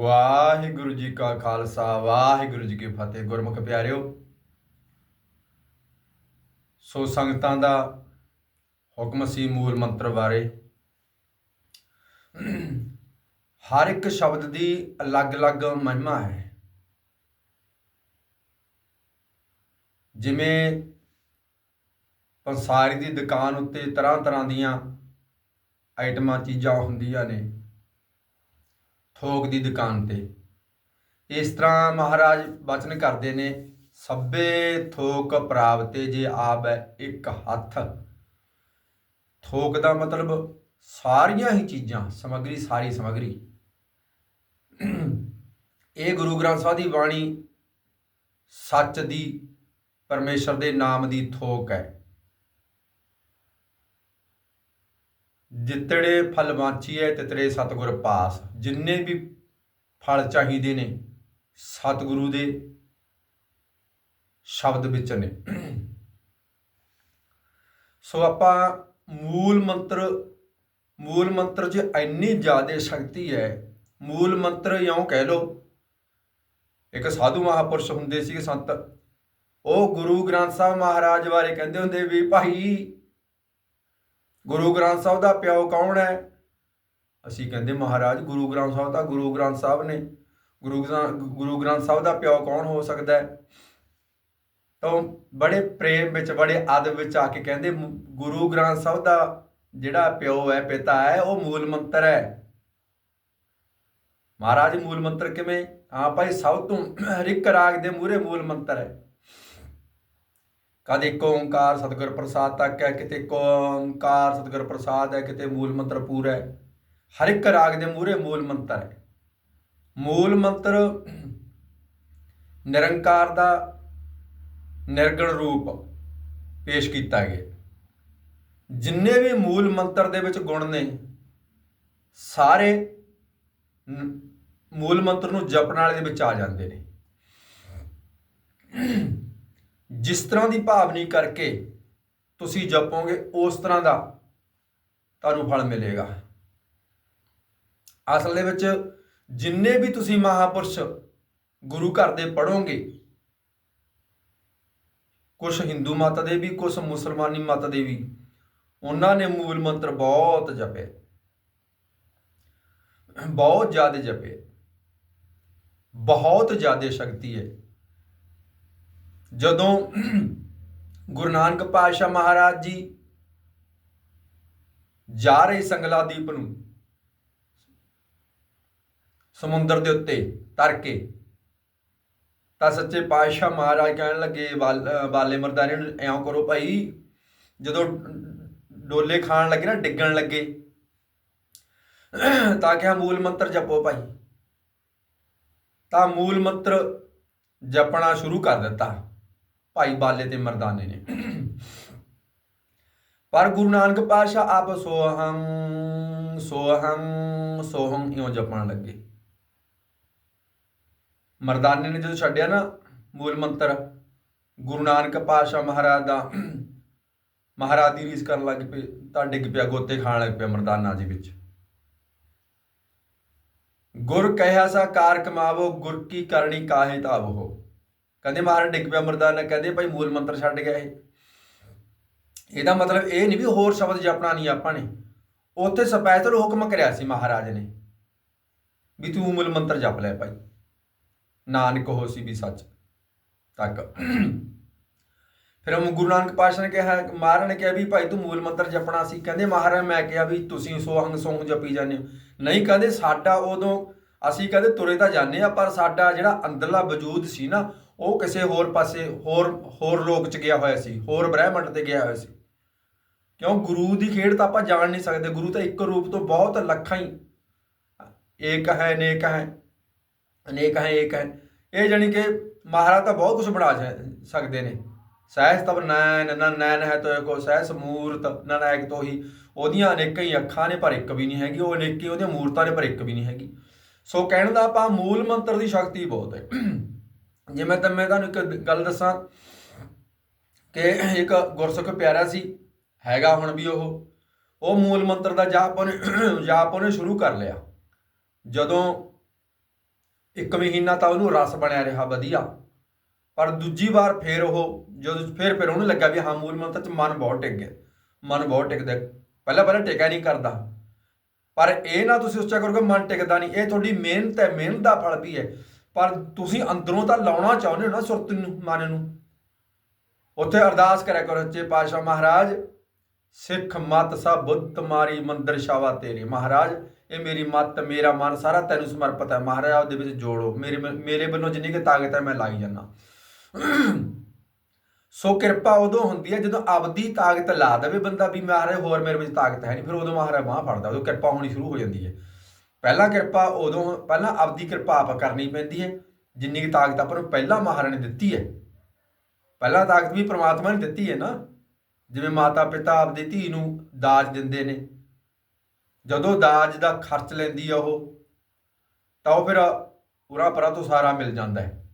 ਵਾਹਿਗੁਰੂ ਜੀ ਕਾ ਖਾਲਸਾ, ਵਾਹਿਗੁਰੂ ਜੀ ਕੀ ਫਤਿਹ। ਗੁਰਮੁਖ ਪਿਆਰਿਓ, ਸੋ ਸੰਗਤਾਂ ਦਾ ਹੁਕਮ ਸੀ ਮੂਲ ਮੰਤਰ ਬਾਰੇ। ਹਰ ਇੱਕ ਸ਼ਬਦ ਦੀ ਅਲੱਗ-ਅਲੱਗ ਮਹਿਮਾ ਹੈ। ਜਿਵੇਂ ਪੰਸਾਰੀ ਦੀ ਦੁਕਾਨ ਉੱਤੇ ਤਰ੍ਹਾਂ-ਤਰ੍ਹਾਂ ਦੀਆਂ ਆਈਟਮਾਂ, ਚੀਜ਼ਾਂ ਹੁੰਦੀਆਂ ਨੇ। ਥੋਕ ਦੀ ਦੁਕਾਨ ਤੇ। ਇਸ ਤਰ੍ਹਾਂ ਮਹਾਰਾਜ ਬਚਨ ਕਰਦੇ ਨੇ, ਸਭੇ ਥੋਕ ਪ੍ਰਾਪਤੇ ਜੇ ਆਪ ਇੱਕ ਹੱਥ। ਥੋਕ ਦਾ ਮਤਲਬ ਸਾਰੀਆਂ ਹੀ ਚੀਜ਼ਾਂ, ਸਮਗਰੀ, ਸਾਰੀ ਸਮਗਰੀ। ਇਹ ਗੁਰੂ ਗ੍ਰੰਥ ਸਾਹਿਬ ਦੀ ਬਾਣੀ ਸੱਚ ਦੀ, ਪਰਮੇਸ਼ਰ ਦੇ ਨਾਮ ਦੀ ਥੋਕ ਹੈ। ਜਿਤੜੇ ਫਲ ਵਾਂਚੀਐ ਤਿਤੜੇ ਸਤਿਗੁਰ ਪਾਸ। ਜਿੰਨੇ ਵੀ ਫਲ ਚਾਹੀਦੇ ਨੇ, ਸਤਿਗੁਰੂ ਦੇ ਸ਼ਬਦ ਵਿੱਚ ਨੇ। ਸੋ ਆਪਾਂ ਮੂਲ ਮੰਤਰ ਮੂਲ ਮੰਤਰ 'ਚ ਇੰਨੀ ਜ਼ਿਆਦਾ ਸ਼ਕਤੀ ਹੈ ਮੂਲ ਮੰਤਰ ਇਉਂ ਕਹਿ ਲੋ ਇੱਕ ਸਾਧੂ ਮਹਾਪੁਰਸ਼ ਹੁੰਦੇ ਸੀ ਸੰਤ, ਉਹ ਗੁਰੂ ਗ੍ਰੰਥ ਸਾਹਿਬ ਮਹਾਰਾਜ ਬਾਰੇ ਕਹਿੰਦੇ ਹੁੰਦੇ ਵੀ ਭਾਈ ਗੁਰੂ ਗ੍ਰੰਥ ਸਾਹਿਬ ਦਾ ਪਿਓ ਕੌਣ ਹੈ? ਅਸੀਂ ਕਹਿੰਦੇ ਮਹਾਰਾਜ, ਗੁਰੂ ਗ੍ਰੰਥ ਸਾਹਿਬ ਤਾਂ ਗੁਰੂ ਗ੍ਰੰਥ ਸਾਹਿਬ ਨੇ। ਗੁਰੂ ਗ੍ਰੰਥ ਗੁਰੂ ਗ੍ਰੰਥ ਸਾਹਿਬ ਦਾ ਪਿਓ ਕੌਣ ਹੋ ਸਕਦਾ ਹੈ? ਤਾਂ ਬੜੇ ਪ੍ਰੇਮ ਵਿੱਚ, ਬੜੇ ਆਦਬ ਵਿੱਚ ਆ ਕੇ ਕਹਿੰਦੇ ਗੁਰੂ ਗ੍ਰੰਥ ਸਾਹਿਬ ਦਾ ਜਿਹੜਾ ਪਿਓ ਹੈ, ਪਿਤਾ ਹੈ, ਉਹ ਮੂਲ ਮੰਤਰ ਹੈ। ਮਹਾਰਾਜ, ਮੂਲ ਮੰਤਰ ਕਿਵੇਂ? ਹਾਂ ਭਾਈ ਸਭ ਤੋਂ ਹਰ ਇੱਕ ਰਾਗ ਦੇ ਮੂਰੇ ਮੂਲ ਮੰਤਰ ਹੈ। ਕਦੇ ਇੱਕ ਓੰਕਾਰ ਸਤਿਗੁਰ ਪ੍ਰਸਾਦ ਤੱਕ ਹੈ, ਕਿਤੇ ਇੱਕ ਓੰਕਾਰ ਸਤਿਗੁਰ ਪ੍ਰਸਾਦ ਹੈ, ਕਿਤੇ ਮੂਲ ਮੰਤਰ ਪੂਰਾ ਹੈ। ਹਰ ਇੱਕ ਰਾਗ ਦੇ ਮੂਰੇ ਮੂਲ ਮੰਤਰ ਹੈ। ਮੂਲ ਮੰਤਰ ਨਿਰੰਕਾਰ ਦਾ ਨਿਰਗਣ ਰੂਪ ਪੇਸ਼ ਕੀਤਾ ਗਿਆ ਜਿੰਨੇ ਵੀ ਮੂਲ ਮੰਤਰ ਦੇ ਵਿੱਚ ਗੁਣ ਨੇ, ਸਾਰੇ ਮੂਲ ਮੰਤਰ ਨੂੰ ਜਪਣ ਵਾਲੇ ਦੇ ਵਿੱਚ ਆ ਜਾਂਦੇ ਨੇ। ਜਿਸ ਤਰ੍ਹਾਂ ਦੀ ਭਾਵਨੀ ਕਰਕੇ ਤੁਸੀਂ ਜਪੋਗੇ, ਉਸ ਤਰ੍ਹਾਂ ਦਾ ਤੁਹਾਨੂੰ ਫਲ ਮਿਲੇਗਾ। ਅਸਲ ਦੇ ਵਿੱਚ ਜਿੰਨੇ ਵੀ ਤੁਸੀਂ ਮਹਾਪੁਰਸ਼ ਗੁਰੂ ਘਰ ਦੇ ਪੜੋਗੇ ਕੁਝ ਹਿੰਦੂ ਮਤ ਦੇ ਵੀ ਕੁਝ ਮੁਸਲਮਾਨੀ ਮਤ ਦੇ ਵੀ, ਉਹਨਾਂ ਨੇ ਮੂਲ ਮੰਤਰ ਬਹੁਤ ਜਪੇ। ਬਹੁਤ ਜ਼ਿਆਦਾ ਜਪੇ। ਬਹੁਤ ਜ਼ਿਆਦਾ ਸ਼ਕਤੀ ਹੈ। ਜਦੋਂ ਗੁਰੂ ਨਾਨਕ ਪਾਤਸ਼ਾਹ ਮਹਾਰਾਜ ਜੀ ਜਾ ਰਹੇ ਸੰਗਲਾ ਦੀਪ ਨੂੰ ਸਮੁੰਦਰ ਦੇ ਉੱਤੇ ਤਰ ਕੇ ਤਾਂ ਸੱਚੇ ਪਾਤਸ਼ਾਹ ਮਹਾਰਾਜ ਕਹਿਣ ਲੱਗੇ, ਵਾਲ- ਬਾਲੇ ਮਰਦਾਨੇ ਨੂੰ ਐਂ ਕਰੋ ਭਾਈ, ਜਦੋਂ ਡੋਲੇ ਖਾਣ ਲੱਗੇ ਨਾ, ਡਿੱਗਣ ਲੱਗੇ, ਤਾਂ ਕਿਹਾ ਮੂਲ ਮੰਤਰ ਜਪੋ ਭਾਈ। ਤਾਂ ਮੂਲ ਮੰਤਰ ਜਪਣਾ ਸ਼ੁਰੂ ਕਰ ਦਿੱਤਾ। ਭਾਈ ਬਾਲੇ ਤੇ ਮਰਦਾਨੇ ਨੇ। ਪਰ ਗੁਰੂ ਨਾਨਕ ਪਾਤਸ਼ਾਹ ਆਪ ਸੋਹੰ ਸੋਹੰ ਸੋਹੰ ਇਉਂ ਜਪਣ ਲੱਗੇ। ਮਰਦਾਨੇ ਨੇ ਜਦੋਂ ਛੱਡਿਆ ਨਾ ਮੂਲ ਮੰਤਰ, ਗੁਰੂ ਨਾਨਕ ਪਾਤਸ਼ਾਹ ਮਹਾਰਾਜ ਦਾ, ਮਹਾਰਾਜ ਦੀ ਰੀਸ ਕਰਨ ਲੱਗ ਪਏ, ਤਾਂ ਡਿੱਗ ਪਿਆ, ਗੋਤੇ ਖਾਣ ਲੱਗ ਪਿਆ ਮਰਦਾਨਾ ਜੀ ਵਿੱਚ। ਗੁਰ ਕਹਿਆ ਸਾ ਕਾਰ ਕਮਾਵੋ, ਗੁਰ ਕੀ ਕਰਨੀ ਕਾਹੇ ਤਾਵੋ। ਕਹਿੰਦੇ ਮਹਾਰਾਜ ਡਿੱਗ ਪਿਆ ਮਰਦਾਨਾ, ਕਹਿੰਦੇ ਭਾਈ ਮੂਲ ਮੰਤਰ ਛੱਡ ਗਿਆ ਇਹ। ਇਹਦਾ ਮਤਲਬ ਇਹ ਨਹੀਂ ਵੀ ਹੋਰ ਸ਼ਬਦ ਜਪਣਾ ਨਹੀਂ ਆਪਾਂ ਨੇ। ਉੱਥੇ ਸਪੈਸ਼ਲ ਹੁਕਮ ਕਰਿਆ ਸੀ ਮਹਾਰਾਜ ਨੇ ਵੀ ਤੂੰ ਮੂਲ ਮੰਤਰ ਜਪ ਲੈ ਭਾਈ। ਨਾਨਕ ਹੋ ਸੀ ਵੀ ਸੱਚ। ਤੱਕ। ਫਿਰ ਉਹ ਗੁਰੂ ਨਾਨਕ ਪਾਤਸ਼ਾਹ ਨੇ ਕਿਹਾ, ਮਹਾਰਾਜ ਨੇ ਕਿਹਾ ਵੀ ਭਾਈ ਤੂੰ ਮੂਲ ਮੰਤਰ ਜਪਣਾ ਸੀ। ਕਹਿੰਦੇ ਮਹਾਰਾਜ ਮੈਂ ਕਿਹਾ ਵੀ ਤੁਸੀਂ ਸੋਹੰਗ ਸੋਹੰਗ ਜਪੀ ਜਾਂਦੇ ਹੋ। ਨਹੀਂ ਕਹਿੰਦੇ ਸਾਡਾ ਉਦੋਂ ਅਸੀਂ ਕਹਿੰਦੇ ਤੁਰੇ ਤਾਂ ਜਾਂਦੇ ਆ ਪਰ ਸਾਡਾ ਜਿਹੜਾ ਅੰਦਰਲਾ ਵਜੂਦ ਸੀ ਨਾ ਉਹ ਕਿਸੇ ਹੋਰ ਪਾਸੇ ਹੋਰ ਹੋਰ ਲੋਕ ਚ ਗਿਆ ਹੋਇਆ ਸੀ, ਹੋਰ ਬ੍ਰਹਿਮੰਡ ਤੇ ਗਿਆ ਹੋਇਆ ਸੀ। ਕਿਉਂ? ਗੁਰੂ ਦੀ ਖੇਡ ਤਾਂ ਆਪਾਂ ਜਾਣ ਨਹੀਂ ਸਕਦੇ। ਗੁਰੂ ਤਾਂ ਇੱਕ ਰੂਪ ਤੋਂ ਬਹੁਤ ਲੱਖਾਂ ਹੀ ਏਕ ਹੈ, ਅਨੇਕ ਹੈ ਅਨੇਕ ਹੈ, ਏਕ ਹੈ। ਇਹ ਜਾਨੀ ਕਿ ਮਹਾਰਾਜ ਤਾਂ ਬਹੁਤ ਕੁਝ ਬਣਾ ਜਾ- ਸਕਦੇ ਨੇ। ਸਹਿਸ ਤਬ ਨੈਣ, ਨਾ ਨੈਣ ਹੈ ਤੋ ਕੋ ਸਹਿਸ ਮੂਰਤ, ਨਾ ਨਾਇਕ ਤੋਹੀ। ਉਹਦੀਆਂ ਅਨੇਕਾਂ ਹੀ ਅੱਖਾਂ ਨੇ, ਪਰ ਇੱਕ ਵੀ ਨਹੀਂ ਹੈਗੀ। ਉਹ ਅਨੇਕੀ ਉਹਦੀਆਂ ਮੂਰਤਾਂ ਨੇ, ਪਰ ਇੱਕ ਵੀ ਨਹੀਂ ਹੈਗੀ। ਸੋ ਕਹਿਣ ਦਾ ਆਪਾਂ ਮੂਲ ਮੰਤਰ ਦੀ ਸ਼ਕਤੀ ਬਹੁਤ ਹੈ। ਜਿਵੇਂ ਤਾਂ ਮੈਂ ਤੁਹਾਨੂੰ ਇੱਕ ਗੱਲ ਦੱਸਾਂ ਕਿ ਇੱਕ ਗੁਰਸਿੱਖ ਪਿਆਰਾ ਸੀ, ਹੈਗਾ ਹੁਣ ਵੀ ਉਹ। ਉਹ ਮੂਲ ਮੰਤਰ ਦਾ ਜਾਪ ਉਹਨੇ ਜਾਪ ਉਹਨੇ ਸ਼ੁਰੂ ਕਰ ਲਿਆ। ਜਦੋਂ ਇੱਕ ਮਹੀਨਾ ਤਾਂ ਉਹਨੂੰ ਰਸ ਬਣਿਆ ਰਿਹਾ ਵਧੀਆ। ਪਰ ਦੂਜੀ ਵਾਰ ਫੇਰ ਉਹ, ਜਦੋਂ ਫੇਰ ਫਿਰ ਉਹਨੂੰ ਲੱਗਾ ਵੀ ਹਾਂ, ਮੂਲ ਮੰਤਰ ਚ ਮਨ ਬਹੁਤ ਟਿਕ ਗਿਆ। ਮਨ ਬਹੁਤ ਟਿਕਦਾ। ਪਹਿਲਾਂ ਪਹਿਲਾਂ ਟਿਕਿਆ ਨਹੀਂ ਕਰਦਾ। ਪਰ ਇਹ ਨਾ ਤੁਸੀਂ ਸੋਚਿਆ ਕਰੋਗੇ, ਮਨ ਟਿਕਦਾ ਨਹੀਂ। ਇਹ ਤੁਹਾਡੀ ਮਿਹਨਤ ਹੈ, ਮਿਹਨਤ ਦਾ ਫਲ ਵੀ ਹੈ। ਪਰ ਤੁਸੀਂ ਅੰਦਰੋਂ ਤਾਂ ਲਾਉਣਾ ਚਾਹੁੰਦੇ ਹੋ ਨਾ ਸੁਰਤ ਨੂੰ, ਮਨ ਨੂੰ। ਉੱਥੇ ਅਰਦਾਸ ਕਰਿਆ ਕਰੋ, ਸੱਚੇ ਪਾਤਸ਼ਾਹ ਮਹਾਰਾਜ, ਸਿੱਖ ਮਤ ਸਭ ਬੁੱਧ ਮਾਰੀ ਮੰਦਰ ਸ਼ਾਵਾ ਤੇਰੇ। ਮਹਾਰਾਜ, ਇਹ ਮੇਰੀ ਮਤ, ਮੇਰਾ ਮਨ ਸਾਰਾ ਤੈਨੂੰ ਸਮਰਪਿਤ ਹੈ। ਮਹਾਰਾਜ ਉਹਦੇ ਵਿੱਚ ਜੋੜੋ। ਮੇਰੇ ਮੇਰੇ ਵੱਲੋਂ ਜਿੰਨੀ ਕਿ ਤਾਕਤ ਹੈ, ਮੈਂ ਲਾਈ ਜਾਣਾ ਸੋ ਕਿਰਪਾ ਉਦੋਂ ਹੁੰਦੀ ਹੈ ਜਦੋਂ ਆਪਦੀ ਤਾਕਤ ਲਾ ਦੇਵੇ ਬੰਦਾ ਵੀ ਮਹਾਰਾਜ, ਹੋਰ ਮੇਰੇ ਵਿੱਚ ਤਾਕਤ ਹੈ ਨਹੀਂ, ਫਿਰ ਉਦੋਂ ਮਹਾਰਾਜ ਬਾਹ ਫੜਦਾ। ਉਦੋਂ ਕਿਰਪਾ ਹੋਣੀ ਸ਼ੁਰੂ ਹੋ ਜਾਂਦੀ ਹੈ। ਪਹਿਲਾਂ ਕਿਰਪਾ ਉਦੋਂ, ਪਹਿਲਾਂ ਆਪਦੀ ਕਿਰਪਾ ਆਪ ਕਰਨੀ ਪੈਂਦੀ ਹੈ। ਜਿੰਨੀ ਕਿ ਤਾਕਤ ਆਪਾਂ ਨੂੰ ਪਹਿਲਾਂ ਨੇ ਦਿੱਤੀ ਹੈ। ਪਹਿਲਾਂ ਤਾਕਤ ਵੀ ਪ੍ਰਮਾਤਮਾ ਨੇ ਦਿੱਤੀ ਹੈ ਨਾ। ਜਿਵੇਂ ਮਾਤਾ ਪਿਤਾ ਆਪਦੀ ਧੀ ਨੂੰ ਦਾਜ ਦਿੰਦੇ ਨੇ। ਜਦੋਂ ਦਾਜ ਦਾ ਖਰਚ ਲੈਂਦੀ ਆ ਉਹ, ਤਾਂ ਉਹ ਫਿਰ ਪੂਰਾ ਪਰਾ ਤੋਂ ਸਾਰਾ ਮਿਲ ਜਾਂਦਾ ਹੈ।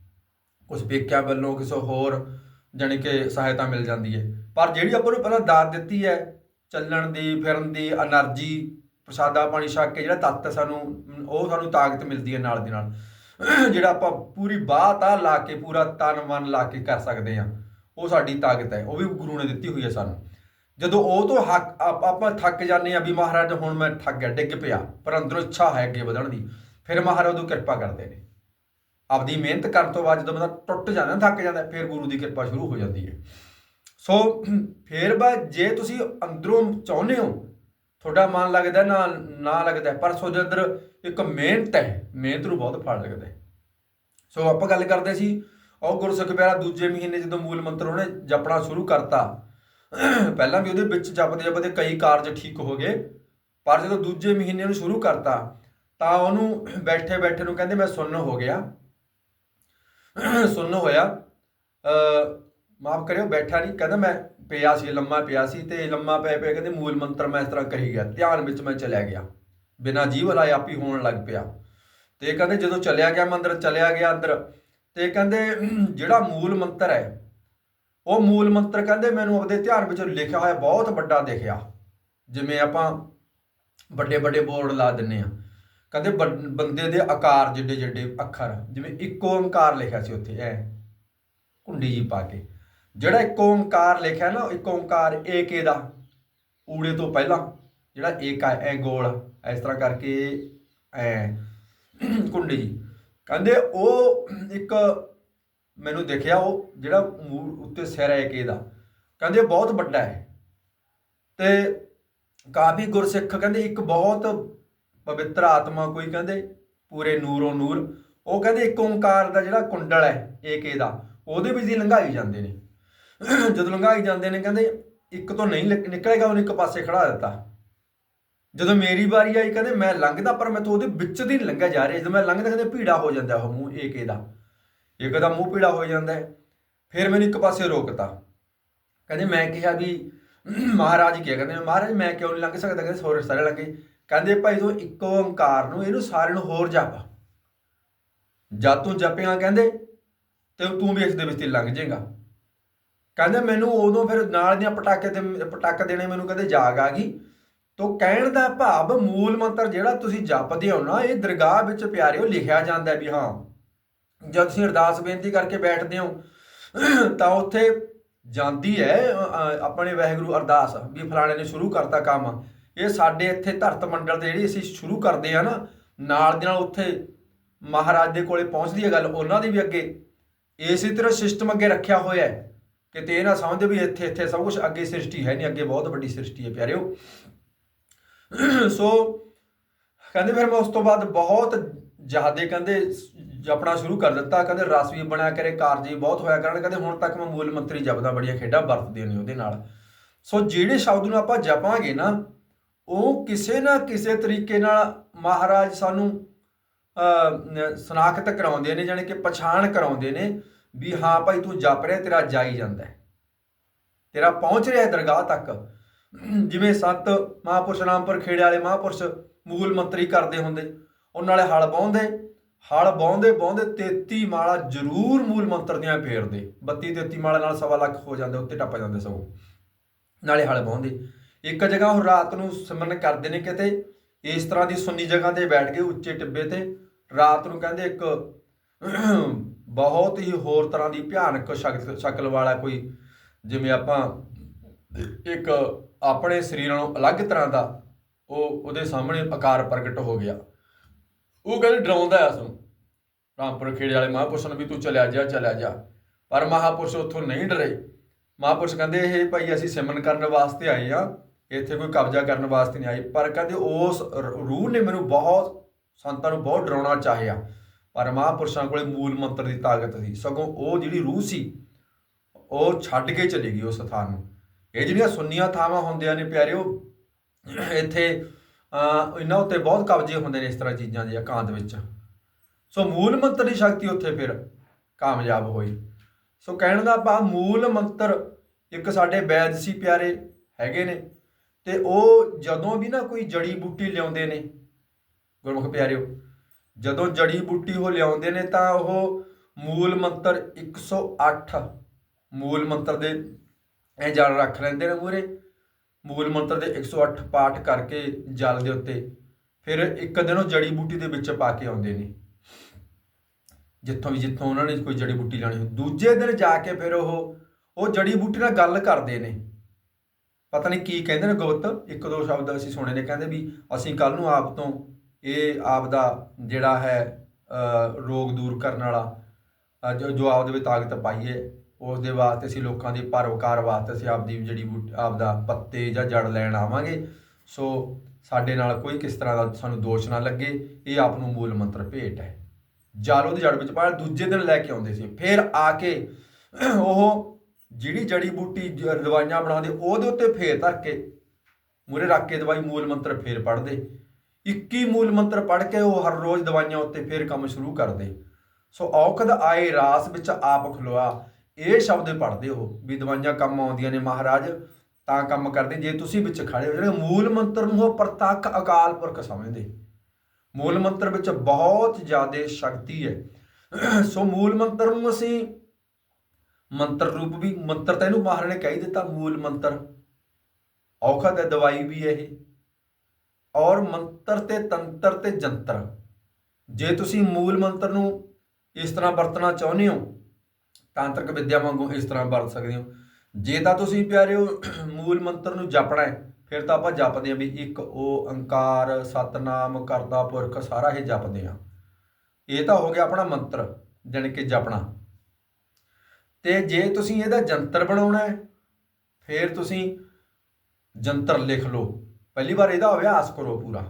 ਕੁਝ ਪੇਕਿਆਂ ਵੱਲੋਂ, ਕਿਸੇ ਹੋਰ ਜਾਨੀ ਕਿ ਸਹਾਇਤਾ ਮਿਲ ਜਾਂਦੀ ਹੈ। ਪਰ ਜਿਹੜੀ ਆਪਾਂ ਨੂੰ ਪਹਿਲਾਂ ਦਾਤ ਦਿੱਤੀ ਹੈ, ਚੱਲਣ ਦੀ, ਫਿਰਨ ਦੀ એનર્ਜੀ ਪ੍ਰਸਾਦਾ ਪਾਣੀ ਛਕ ਕੇ ਜਿਹੜਾ ਤੱਤ ਸਾਨੂੰ ਉਹ ਸਾਨੂੰ ਤਾਕਤ ਮਿਲਦੀ ਹੈ ਨਾਲ ਦੀ ਨਾਲ। ਜਿਹੜਾ ਆਪਾਂ ਪੂਰੀ ਬਾਹ ਤਾਂ ਲਾ ਕੇ ਪੂਰਾ ਤਨ ਮਨ ਲਾ ਕੇ ਕਰ ਸਕਦੇ ਹਾਂ ਉਹ ਸਾਡੀ ਤਾਕਤ ਹੈ ਉਹ ਵੀ ਗੁਰੂ ਨੇ ਦਿੱਤੀ ਹੋਈ ਹੈ ਸਾਨੂੰ। ਜਦੋਂ ਉਹ ਤੋਂ ਹੱਕ ਆਪਾਂ ਥੱਕ ਜਾਂਦੇ ਆ ਵੀ ਮਹਾਰਾਜ ਹੁਣ ਮੈਂ ਥੱਕ ਗਿਆ ਡਿੱਗ ਪਿਆ ਪਰ ਅੰਦਰੋਂ ਇੱਛਾ ਹੈ ਅੱਗੇ ਵਧਣ ਦੀ ਫਿਰ ਮਹਾਰਾਜ ਉਦੋਂ ਕਿਰਪਾ ਕਰਦੇ ਨੇ। ਆਪਦੀ ਮਿਹਨਤ ਕਰਨ ਤੋਂ ਬਾਅਦ ਜਦੋਂ ਬੰਦਾ ਟੁੱਟ ਜਾਂਦਾ ਨਾ, ਥੱਕ ਜਾਂਦਾ ਫਿਰ ਗੁਰੂ ਦੀ ਕਿਰਪਾ ਸ਼ੁਰੂ ਹੋ ਜਾਂਦੀ ਹੈ। ਸੋ ਫਿਰ ਬਾ ਜੇ ਤੁਸੀਂ ਅੰਦਰੋਂ ਚਾਹੁੰਦੇ ਹੋ ਤੁਹਾਡਾ ਮਨ ਲੱਗਦਾ, ਨਾ ਨਾ ਲੱਗਦਾ, ਪਰ ਸੋ ਅੰਦਰ ਇੱਕ ਮਿਹਨਤ ਹੈ, ਮਿਹਨਤ ਨੂੰ ਬਹੁਤ ਫਲ ਲੱਗਦਾ ਸੋ ਆਪਾਂ ਗੱਲ ਕਰਦੇ ਸੀ, ਉਹ ਗੁਰਸਿੱਖ ਪਿਆਰਾ ਦੂਜੇ ਮਹੀਨੇ ਜਦੋਂ ਮੂਲ ਮੰਤਰ ਉਹਨੇ ਜਪਣਾ ਸ਼ੁਰੂ ਕਰਤਾ, ਪਹਿਲਾਂ ਵੀ ਉਹਦੇ ਵਿੱਚ ਜਪਦੇ ਜਪਦੇ ਕਈ ਕਾਰਜ ਠੀਕ ਹੋ ਗਏ, ਪਰ ਜਦੋਂ ਦੂਜੇ ਮਹੀਨੇ ਨੂੰ ਸ਼ੁਰੂ ਕਰਤਾ, ਤਾਂ ਉਹਨੂੰ ਬੈਠੇ ਬੈਠੇ ਨੂੰ ਕਹਿੰਦੇ, ਮੈਂ ਸੁੰਨ ਹੋ ਗਿਆ। ਸੁੰਨ ਹੋਇਆ ਅ ਮਾਫ ਕਰਿਓ, ਬੈਠਾ ਨਹੀਂ, ਕਹਿੰਦਾ, ਮੈਂ ਪਿਆ ਸੀ, ਲੰਮਾ ਪਿਆ ਸੀ ਤੇ ਲੰਮਾ ਪੈ ਪੈ ਕਹਿੰਦੇ ਮੂਲ ਮੰਤਰ ਮੈਂ ਇਸ ਤਰ੍ਹਾਂ ਕਹੀ ਗਿਆ, ਧਿਆਨ ਵਿੱਚ ਮੈਂ ਚਲਿਆ ਗਿਆ। ਬਿਨਾ ਜੀਵ ਲਾਏ ਆਪੀ ਹੋਣ ਲੱਗ ਪਿਆ। ਤੇ ਕਹਿੰਦੇ ਜਦੋਂ ਚਲਿਆ ਗਿਆ ਮੰਦਰ, ਚਲਿਆ ਗਿਆ ਅੰਦਰ, ਤੇ ਕਹਿੰਦੇ ਜਿਹੜਾ ਮੂਲ ਮੰਤਰ ਹੈ, ਉਹ ਮੂਲ ਮੰਤਰ ਕਹਿੰਦੇ ਮੈਨੂੰ ਆਪਦੇ ਧਿਆਨ ਵਿੱਚ ਲਿਖਿਆ ਹੋਇਆ ਬਹੁਤ ਵੱਡਾ ਦਿਖਿਆ। ਜਿਵੇਂ ਆਪਾਂ ਵੱਡੇ ਵੱਡੇ ਬੋਰਡ ਲਾ ਦਿੰਨੇ ਆ। ਕਹਿੰਦੇ ਬੰ- ਬੰਦੇ ਦੇ ਆਕਾਰ ਜਿੱਡੇ ਜਿੱਡੇ ਅੱਖਰ, ਜਿਵੇਂ ਇੱਕ ਓੰਕਾਰ ਲਿਖਿਆ ਸੀ ਉੱਥੇ, ਐ, ਕੁੰਡੀ ਜੀ ਪਾ ਕੇ। ਜਿਹੜਾ ਇੱਕ ਓੰਕਾਰ ਲਿਖਿਆ ਨਾ, ਇੱਕ ਓੰਕਾਰ ਏਕੇ ਦਾ, ਊੜੇ ਤੋਂ ਪਹਿਲਾਂ, ਜਿਹੜਾ ਏਕਾ ਆ ਐ ਗੋਲ ਇਸ ਤਰ੍ਹਾਂ ਕਰਕੇ ਐ, ਕੁੰਡੀ ਜੀ। ਕਹਿੰਦੇ ਉਹ ਇੱਕ ਮੈਨੂੰ ਦੇਖਿਆ, ਉਹ ਜਿਹੜਾ ਮੂਲ ਉੱਤੇ ਸਿਰ ਹੈ ਏਕੇ ਦਾ, ਕਹਿੰਦੇ ਬਹੁਤ ਵੱਡਾ ਹੈ। ਤੇ ਕਾਫੀ ਗੁਰਸਿੱਖ ਕਹਿੰਦੇ, ਇੱਕ ਬਹੁਤ ਪਵਿੱਤਰ ਆਤਮਾ ਕੋਈ ਕਹਿੰਦੇ, ਪੂਰੇ ਨੂਰੋਂ ਨੂਰ, ਉਹ ਕਹਿੰਦੇ ਇੱਕ ਓੰਕਾਰ ਦਾ ਜਿਹੜਾ ਕੁੰਡਲ ਹੈ ਏਕੇ ਦਾ, ਉਹਦੇ ਵਿੱਚ ਹੀ ਲੰਘਾਈ ਜਾਂਦੇ ਨੇ। ਜਦੋਂ ਲੰਘਾਈ ਜਾਂਦੇ ਨੇ, ਕਹਿੰਦੇ ਇੱਕ ਤੋਂ ਨਹੀਂ ਨਿਕਲੇਗਾ, ਉਹਨੇ ਇੱਕ ਪਾਸੇ ਖੜਾ ਦਿੱਤਾ। ਜਦੋਂ ਮੇਰੀ ਵਾਰੀ ਆਈ, ਕਹਿੰਦੇ ਮੈਂ ਲੰਘਦਾ, ਪਰ ਮੈਂ ਤਾਂ ਉਹਦੇ ਵਿੱਚ ਦੀ ਨਹੀਂ ਲੰਘਿਆ ਜਾ ਰਿਹਾ। ਜਦੋਂ ਮੈਂ ਲੰਘਦਾ, ਕਹਿੰਦੇ ਭੀੜਾ ਹੋ ਜਾਂਦਾ ਉਹ ਮੂੰਹ ਏਕੇ ਦਾ ਇੱਕ ਦਾ ਮੂੰਹ ਪੀੜਾ ਹੋ ਜਾਂਦਾ ਫਿਰ ਮੈਨੂੰ ਇੱਕ ਪਾਸੇ ਰੋਕਤਾ। ਕਹਿੰਦੇ ਮੈਂ ਕਿਹਾ ਵੀ, ਮਹਾਰਾਜ ਕੀ ਕਹਿੰਦੇ ਮਹਾਰਾਜ ਮੈਂ ਕਿਉਂ ਨਹੀਂ ਲੰਘ ਸਕਦਾ? ਕਹਿੰਦੇ ਸੋਰੇ ਸਾਰੇ ਲੰਘੇ। ਕਹਿੰਦੇ ਭਾਈ ਤੂੰ ਇੱਕ ਓੰਕਾਰ ਨੂੰ, ਇਹਨੂੰ ਸਾਰਿਆਂ ਨੂੰ ਹੋਰ ਜਪ। ਜਦ ਤੂੰ ਜਪਿਆ ਕਹਿੰਦੇ, ਤੇ ਤੂੰ ਵੀ ਇਸ ਦੇ ਵਿੱਚ ਲੰਘ ਜਾਏਗਾ। ਕਹਿੰਦੇ ਮੈਨੂੰ ਉਦੋਂ ਫਿਰ ਨਾਲ ਦੀਆਂ ਪਟਾਕੇ ਤੇ ਪਟਾਕ ਦੇਣੇ ਮੈਨੂੰ ਕਹਿੰਦੇ ਜਾਗ ਆ ਗਈ। ਤੋ ਕਹਿਣ ਦਾ ਭਾਵ ਮੂਲ ਮੰਤਰ ਜਿਹੜਾ ਤੁਸੀਂ ਜਪਦੇ ਹੋ ਨਾ, ਇਹ ਦਰਗਾਹ ਵਿੱਚ ਪਿਆਰਿਓ ਲਿਖਿਆ ਜਾਂਦਾ ਵੀ ਹਾਂ। ਜਦ ਤੁਸੀਂ ਅਰਦਾਸ ਬੇਨਤੀ ਕਰਕੇ ਬੈਠਦੇ ਹੋ, ਤਾਂ ਉੱਥੇ ਜਾਂਦੀ ਹੈ ਆਪਣੇ ਵਾਹਿਗੁਰੂ ਅਰਦਾਸ ਵੀ ਫਲਾਣੇ ਨੇ ਸ਼ੁਰੂ ਕਰਤਾ ਕੰਮ। ਇਹ ਸਾਡੇ ਇੱਥੇ ਧਰਤ ਮੰਡਲ ਤੇ ਜਿਹੜੀ ਅਸੀਂ ਸ਼ੁਰੂ ਕਰਦੇ ਆ ਨਾ, ਨਾਲ ਦੇ ਨਾਲ ਉੱਥੇ ਮਹਾਰਾਜ ਦੇ ਕੋਲੇ ਪਹੁੰਚਦੀ ਹੈ ਗੱਲ, ਉਹਨਾਂ ਦੀ ਵੀ ਅੱਗੇ। ਇਸੇ ਤਰ੍ਹਾਂ ਸਿਸਟਮ ਅੱਗੇ ਰੱਖਿਆ ਹੋਇਆ ਹੈ। ਕਿਤੇ ਇਹ ਨਾ ਸਮਝਦੇ ਵੀ ਇੱਥੇ ਇੱਥੇ ਸਭ ਕੁਝ ਅੱਗੇ ਸ੍ਰਿਸ਼ਟੀ ਹੈ ਨਹੀਂ, ਅੱਗੇ ਬਹੁਤ ਵੱਡੀ ਸ੍ਰਿਸ਼ਟੀ ਹੈ ਪਿਆਰਿਓ। ਸੋ ਕਹਿੰਦੇ ਫਿਰ ਮੈਂ ਉਸ ਤੋਂ ਬਾਅਦ ਬਹੁਤ ਜ਼ਿਆਦੇ ਕਹਿੰਦੇ ਜਪਣਾ ਸ਼ੁਰੂ ਕਰ ਦਿੱਤਾ, ਕਹਿੰਦੇ ਰਸ ਵੀ ਬਣਿਆ ਕਰੇ, ਕਾਰਜ ਵੀ ਬਹੁਤ ਹੋਇਆ ਕਰਨ, ਕਹਿੰਦੇ ਹੁਣ ਤੱਕ ਮੈਂ ਮੂਲ ਮੰਤਰੀ ਜਪਦਾ, ਬੜੀਆਂ ਖੇਡਾਂ ਵਰਤਦੇ ਨੇ ਉਹਦੇ ਨਾਲ। ਸੋ ਜਿਹੜੇ ਸ਼ਬਦ ਨੂੰ ਆਪਾਂ ਜਪਾਂਗੇ ਨਾ, ਉਹ ਕਿਸੇ ਨਾ ਕਿਸੇ ਤਰੀਕੇ ਨਾਲ ਮਹਾਰਾਜ ਸਾਨੂੰ ਅ ਸਨਾਖਤ ਕਰਾਉਂਦੇ ਨੇ, ਜਾਣੀ ਕਿ ਪਛਾਣ ਕਰਾਉਂਦੇ ਨੇ। ਵੀ ਹਾਂ ਭਾਈ ਤੂੰ ਜਪ ਰਿਹਾ, ਤੇਰਾ ਜਾਈ ਜਾਂਦਾ ਤੇਰਾ ਪਹੁੰਚ ਰਿਹਾ ਦਰਗਾਹ ਤੱਕ। ਜਿਵੇਂ ਸੰਤ ਮਹਾਪੁਰਸ਼ ਰਾਮਪੁਰ ਖੇੜੇ ਵਾਲੇ ਮਹਾਪੁਰਸ਼ ਮੂਲ ਮੰਤਰੀ ਕਰਦੇ ਹੁੰਦੇ, ਉਹਨਾਂ ਨਾਲੇ ਹਲ ਬਾਉਂਦੇ ਹਲ ਬਾਉਂਦੇ ਬਾਉਂਦੇ 33 ਮਾਲਾ ਜ਼ਰੂਰ ਮੂਲ ਮੰਤਰ ਦੀਆਂ ਫੇਰਦੇ। 32 33 ਮਾਲਾ ਨਾਲ ਸਵਾ ਲੱਖ ਹੋ ਜਾਂਦੇ, ਉੱਤੇ ਟੱਪ ਜਾਂਦੇ ਸਗੋਂ। ਨਾਲੇ ਹਲ ਬਾਉਂਦੇ ਇੱਕ ਜਗ੍ਹਾ ਉਹ ਰਾਤ ਨੂੰ ਸਿਮਰਨ ਕਰਦੇ ਨੇ ਕਿਤੇ, ਇਸ ਤਰ੍ਹਾਂ ਦੀ ਸੁੰਨੀ ਜਗ੍ਹਾ ਤੇ ਬੈਠ ਕੇ ਉੱਚੇ ਟਿੱਬੇ ਤੇ। ਰਾਤ ਨੂੰ ਕਹਿੰਦੇ ਇੱਕ ਬਹੁਤ ਹੀ ਹੋਰ ਤਰ੍ਹਾਂ ਦੀ ਭਿਆਨਕ ਸ਼ਕਲ ਸ਼ਕਲ ਵਾਲਾ ਕੋਈ ਜਿਵੇਂ ਆਪਾਂ ਇੱਕ ਆਪਣੇ ਸਰੀਰ ਨਾਲੋਂ ਅਲੱਗ ਤਰ੍ਹਾਂ ਦਾ ਉਹ ਉਹਦੇ ਸਾਹਮਣੇ ਆਕਾਰ ਪ੍ਰਗਟ ਹੋ ਗਿਆ। ਉਹ ਕਹਿੰਦੇ ਡਰਾਉਂਦਾ ਆ ਉਸਨੂੰ ਰਾਮਪੁਰ ਖੇੜੇ ਵਾਲੇ ਮਹਾਂਪੁਰਸ਼ ਨੂੰ ਵੀ ਤੂੰ ਚਲਿਆ ਜਾ ਚਲਿਆ ਜਾ। ਪਰ ਮਹਾਂਪੁਰਸ਼ ਉੱਥੋਂ ਨਹੀਂ ਡਰੇ। ਮਹਾਂਪੁਰਸ਼ ਕਹਿੰਦੇ ਇਹ ਭਾਈ ਅਸੀਂ ਸਿਮਨ ਕਰਨ ਵਾਸਤੇ ਆਏ ਆ ਇੱਥੇ ਕੋਈ ਕਬਜ਼ਾ ਕਰਨ ਵਾਸਤੇ ਨਹੀਂ ਆਏ। ਪਰ ਕਹਿੰਦੇ ਉਸ ਰ- ਰੂਹ ਨੇ ਮੈਨੂੰ ਬਹੁਤ ਸੰਤਾਂ ਨੂੰ ਬਹੁਤ ਡਰਾਉਣਾ ਚਾਹਿਆ। ਪਰ ਮਹਾਂਪੁਰਸ਼ਾਂ ਕੋਲੇ ਮੂਲ ਮੰਤਰ ਦੀ ਤਾਕਤ ਸੀ। ਸਗੋਂ ਉਹ ਜਿਹੜੀ ਰੂਹ ਸੀ, ਉਹ ਛੱਡ ਕੇ ਚਲੀ ਗਈ ਉਸ ਥਾਂ ਨੂੰ। ਇਹ ਜਿਹੜੀਆਂ ਸੁੰਨੀਆਂ ਥਾਵਾਂ ਹੁੰਦੀਆਂ ਨੇ ਪਿਆਰਿਓ, ਇੱਥੇ ਇਹਨਾਂ ਉੱਤੇ ਬਹੁਤ ਕਬਜ਼ੇ ਹੁੰਦੇ ਨੇ ਇਸ ਤਰ੍ਹਾਂ ਚੀਜ਼ਾਂ ਦੇ ਇਕਾਂਤ ਵਿੱਚ। ਸੋ ਮੂਲ ਮੰਤਰ ਦੀ ਸ਼ਕਤੀ ਉੱਥੇ ਫਿਰ ਕਾਮਯਾਬ ਹੋਈ। ਸੋ ਕਹਿਣ ਦਾ ਭਾਵ ਮੂਲ ਮੰਤਰ ਇੱਕ ਸਾਡੇ ਵੈਦ ਸੀ ਪਿਆਰੇ, ਹੈਗੇ ਨੇ। ਤੇ ਉਹ ਜਦੋਂ ਵੀ ਨਾ ਕੋਈ ਜੜੀ ਬੂਟੀ ਲਿਆਉਂਦੇ ਨੇ, ਗੁਰਮੁਖ ਪਿਆਰਿਓ ਜਦੋਂ ਜੜੀ ਬੂਟੀ ਉਹ ਲਿਆਉਂਦੇ ਨੇ ਤਾਂ ਉਹ ਮੂਲ ਮੰਤਰ 108 ਮੂਲ ਮੰਤਰ ਦੇ ਇਹ ਜਲ ਰੱਖ ਲੈਂਦੇ ਨੇ ਮੂਰੇ ਮੂਲ ਮੰਤਰ ਦੇ 108 ਪਾਠ ਕਰਕੇ ਜਲ ਦੇ ਉੱਤੇ ਫਿਰ ਇੱਕ ਦਿਨ ਉਹ ਜੜੀ ਬੂਟੀ ਦੇ ਵਿੱਚ ਪਾ ਕੇ ਆਉਂਦੇ ਨੇ। ਜਿੱਥੋਂ ਵੀ ਜਿੱਥੋਂ ਉਹਨਾਂ ਨੇ ਕੋਈ ਜੜੀ ਬੂਟੀ ਲੈਣੀ ਹੋ ਦੂਜੇ ਦਿਨ ਜਾ ਕੇ ਫਿਰ ਉਹ ਉਹ ਜੜੀ ਬੂਟੀ ਨਾਲ ਗੱਲ ਕਰਦੇ ਨੇ। ਪਤਾ ਨਹੀਂ ਕੀ ਕਹਿੰਦੇ ਨੇ ਗੁਪਤ। ਇੱਕ ਦੋ ਸ਼ਬਦ ਅਸੀਂ ਸੁਣੇ ਨੇ, ਕਹਿੰਦੇ ਵੀ ਅਸੀਂ ਕੱਲ ਨੂੰ ਆਪ ਤੋਂ ਇਹ ਆਪ ਦਾ ਜਿਹੜਾ ਹੈ ਰੋਗ ਦੂਰ ਕਰਨ ਵਾਲਾ ਜੋ ਜੋ ਆਪ ਦੇ ਵਿੱਚ ਤਾਕਤ ਪਾਈਏ ਉਸ ਦੇ ਵਾਸਤੇ ਅਸੀਂ ਲੋਕਾਂ ਦੇ ਪਰਵਕਾਰ ਵਾਸਤੇ ਅਸੀਂ ਆਪ ਦੀ ਜਿਹੜੀ ਬੂਟ ਆਪ ਦਾ ਪੱਤੇ ਜਾਂ ਜੜ ਲੈਣ ਆਵਾਂਗੇ। ਸੋ ਸਾਡੇ ਨਾਲ ਕੋਈ ਕਿਸ ਤਰ੍ਹਾਂ ਦਾ ਸਾਨੂੰ ਦੋਸ਼ ਨਾ ਲੱਗੇ, ਇਹ ਆਪ ਨੂੰ ਮੂਲ ਮੰਤਰ ਭੇਟ ਹੈ। ਜਲ ਉਹਦੀ ਜੜ ਵਿੱਚ ਪਾ ਦੂਜੇ ਦਿਨ ਲੈ ਕੇ ਆਉਂਦੇ ਸੀ। ਫਿਰ ਆ ਕੇ ਉਹ ਜਿਹੜੀ ਜੜੀ ਬੂਟੀ ਦਵਾਈਆਂ ਬਣਾਉਂਦੇ, ਉਹਦੇ ਉੱਤੇ ਫੇਰ ਧੱਕ ਕੇ ਮੂਰੇ ਰੱਖ ਕੇ ਦਵਾਈ ਮੂਲ ਮੰਤਰ ਫੇਰ ਪੜ੍ਹਦੇ। 21 ਮੂਲ ਮੰਤਰ ਪੜ੍ਹ ਕੇ ਉਹ ਹਰ ਰੋਜ਼ ਦਵਾਈਆਂ ਉੱਤੇ ਫੇਰ ਕੰਮ ਸ਼ੁਰੂ ਕਰਦੇ। ਸੋ ਔਖਦ ਆਏ ਰਾਸ ਵਿੱਚ ਆਪ ਖਲੋਆ। ਇਹ ਸ਼ਬਦ ਪੜ੍ਹਦੇ ਹੋ ਵੀ ਦਵਾਈਆਂ ਕੰਮ ਆਉਂਦੀਆਂ ਨੇ ਮਹਾਰਾਜ। ਤਾਂ ਕੰਮ ਕਰਦੇ। ਜੇ ਤੁਸੀਂ ਵਿੱਚ ਖੜੇ ਹੋ ਜਿਹੜੇ ਮੂਲ ਮੰਤਰ ਨੂੰ ਉਹ ਪ੍ਰਤੱਖ ਅਕਾਲ ਪੁਰਖ ਸਮਝਦੇ। ਮੂਲ ਮੰਤਰ ਵਿੱਚ ਬਹੁਤ ਜ਼ਿਆਦਾ ਸ਼ਕਤੀ ਹੈ। ਸੋ ਮੂਲ ਮੰਤਰ ਨੂੰ ਅਸੀਂ ਮੰਤਰ ਰੂਪ ਵੀ ਮੰਤਰ ਤਾਂ ਇਹਨੂੰ ਮਹਾਰਾਜ ਨੇ ਕਹਿ ਦਿੱਤਾ ਮੂਲ ਮੰਤਰ। ਔਖਦ ਹੈ, ਦਵਾਈ ਵੀ ਇਹ। ਔਰ ਮੰਤਰ ਤੇ ਤੰਤਰ ਤੇ ਜੰਤਰ। ਜੇ ਤੁਸੀਂ ਮੂਲ ਮੰਤਰ ਨੂੰ ਇਸ ਤਰ੍ਹਾਂ ਵਰਤਣਾ ਚਾਹੁੰਦੇ ਹੋ, ਤਾਂਤਰਿਕ ਵਿਦਿਆ ਵਾਂਗੂ ਇਸ ਤਰ੍ਹਾਂ ਵਰਤ ਸਕਦੇ ਹੋ। ਜੇ ਤਾਂ ਤੁਸੀਂ ਪਿਆਰਿਓ ਮੂਲ ਮੰਤਰ ਨੂੰ ਜਪਣਾ ਹੈ, ਫਿਰ ਤਾਂ ਆਪਾਂ ਜਪਦੇ ਹਾਂ ਵੀ ਇੱਕ ਓੰਕਾਰ ਸਤਨਾਮ ਕਰਤਾ ਪੁਰਖ, ਸਾਰਾ ਇਹ ਜਪਦੇ ਹਾਂ। ਇਹ ਤਾਂ ਹੋ ਗਿਆ ਆਪਣਾ ਮੰਤਰ, ਜਾਣੀ ਕਿ ਜਪਣਾ। ਤੇ ਜੇ ਤੁਸੀਂ ਇਹਦਾ ਜੰਤਰ ਬਣਾਉਣਾ ਹੈ, ਫਿਰ ਤੁਸੀਂ ਜੰਤਰ ਲਿਖ ਲਓ। ਪਹਿਲੀ ਵਾਰ ਇਹਦਾ ਅਭਿਆਸ ਕਰੋ ਪੂਰਾ।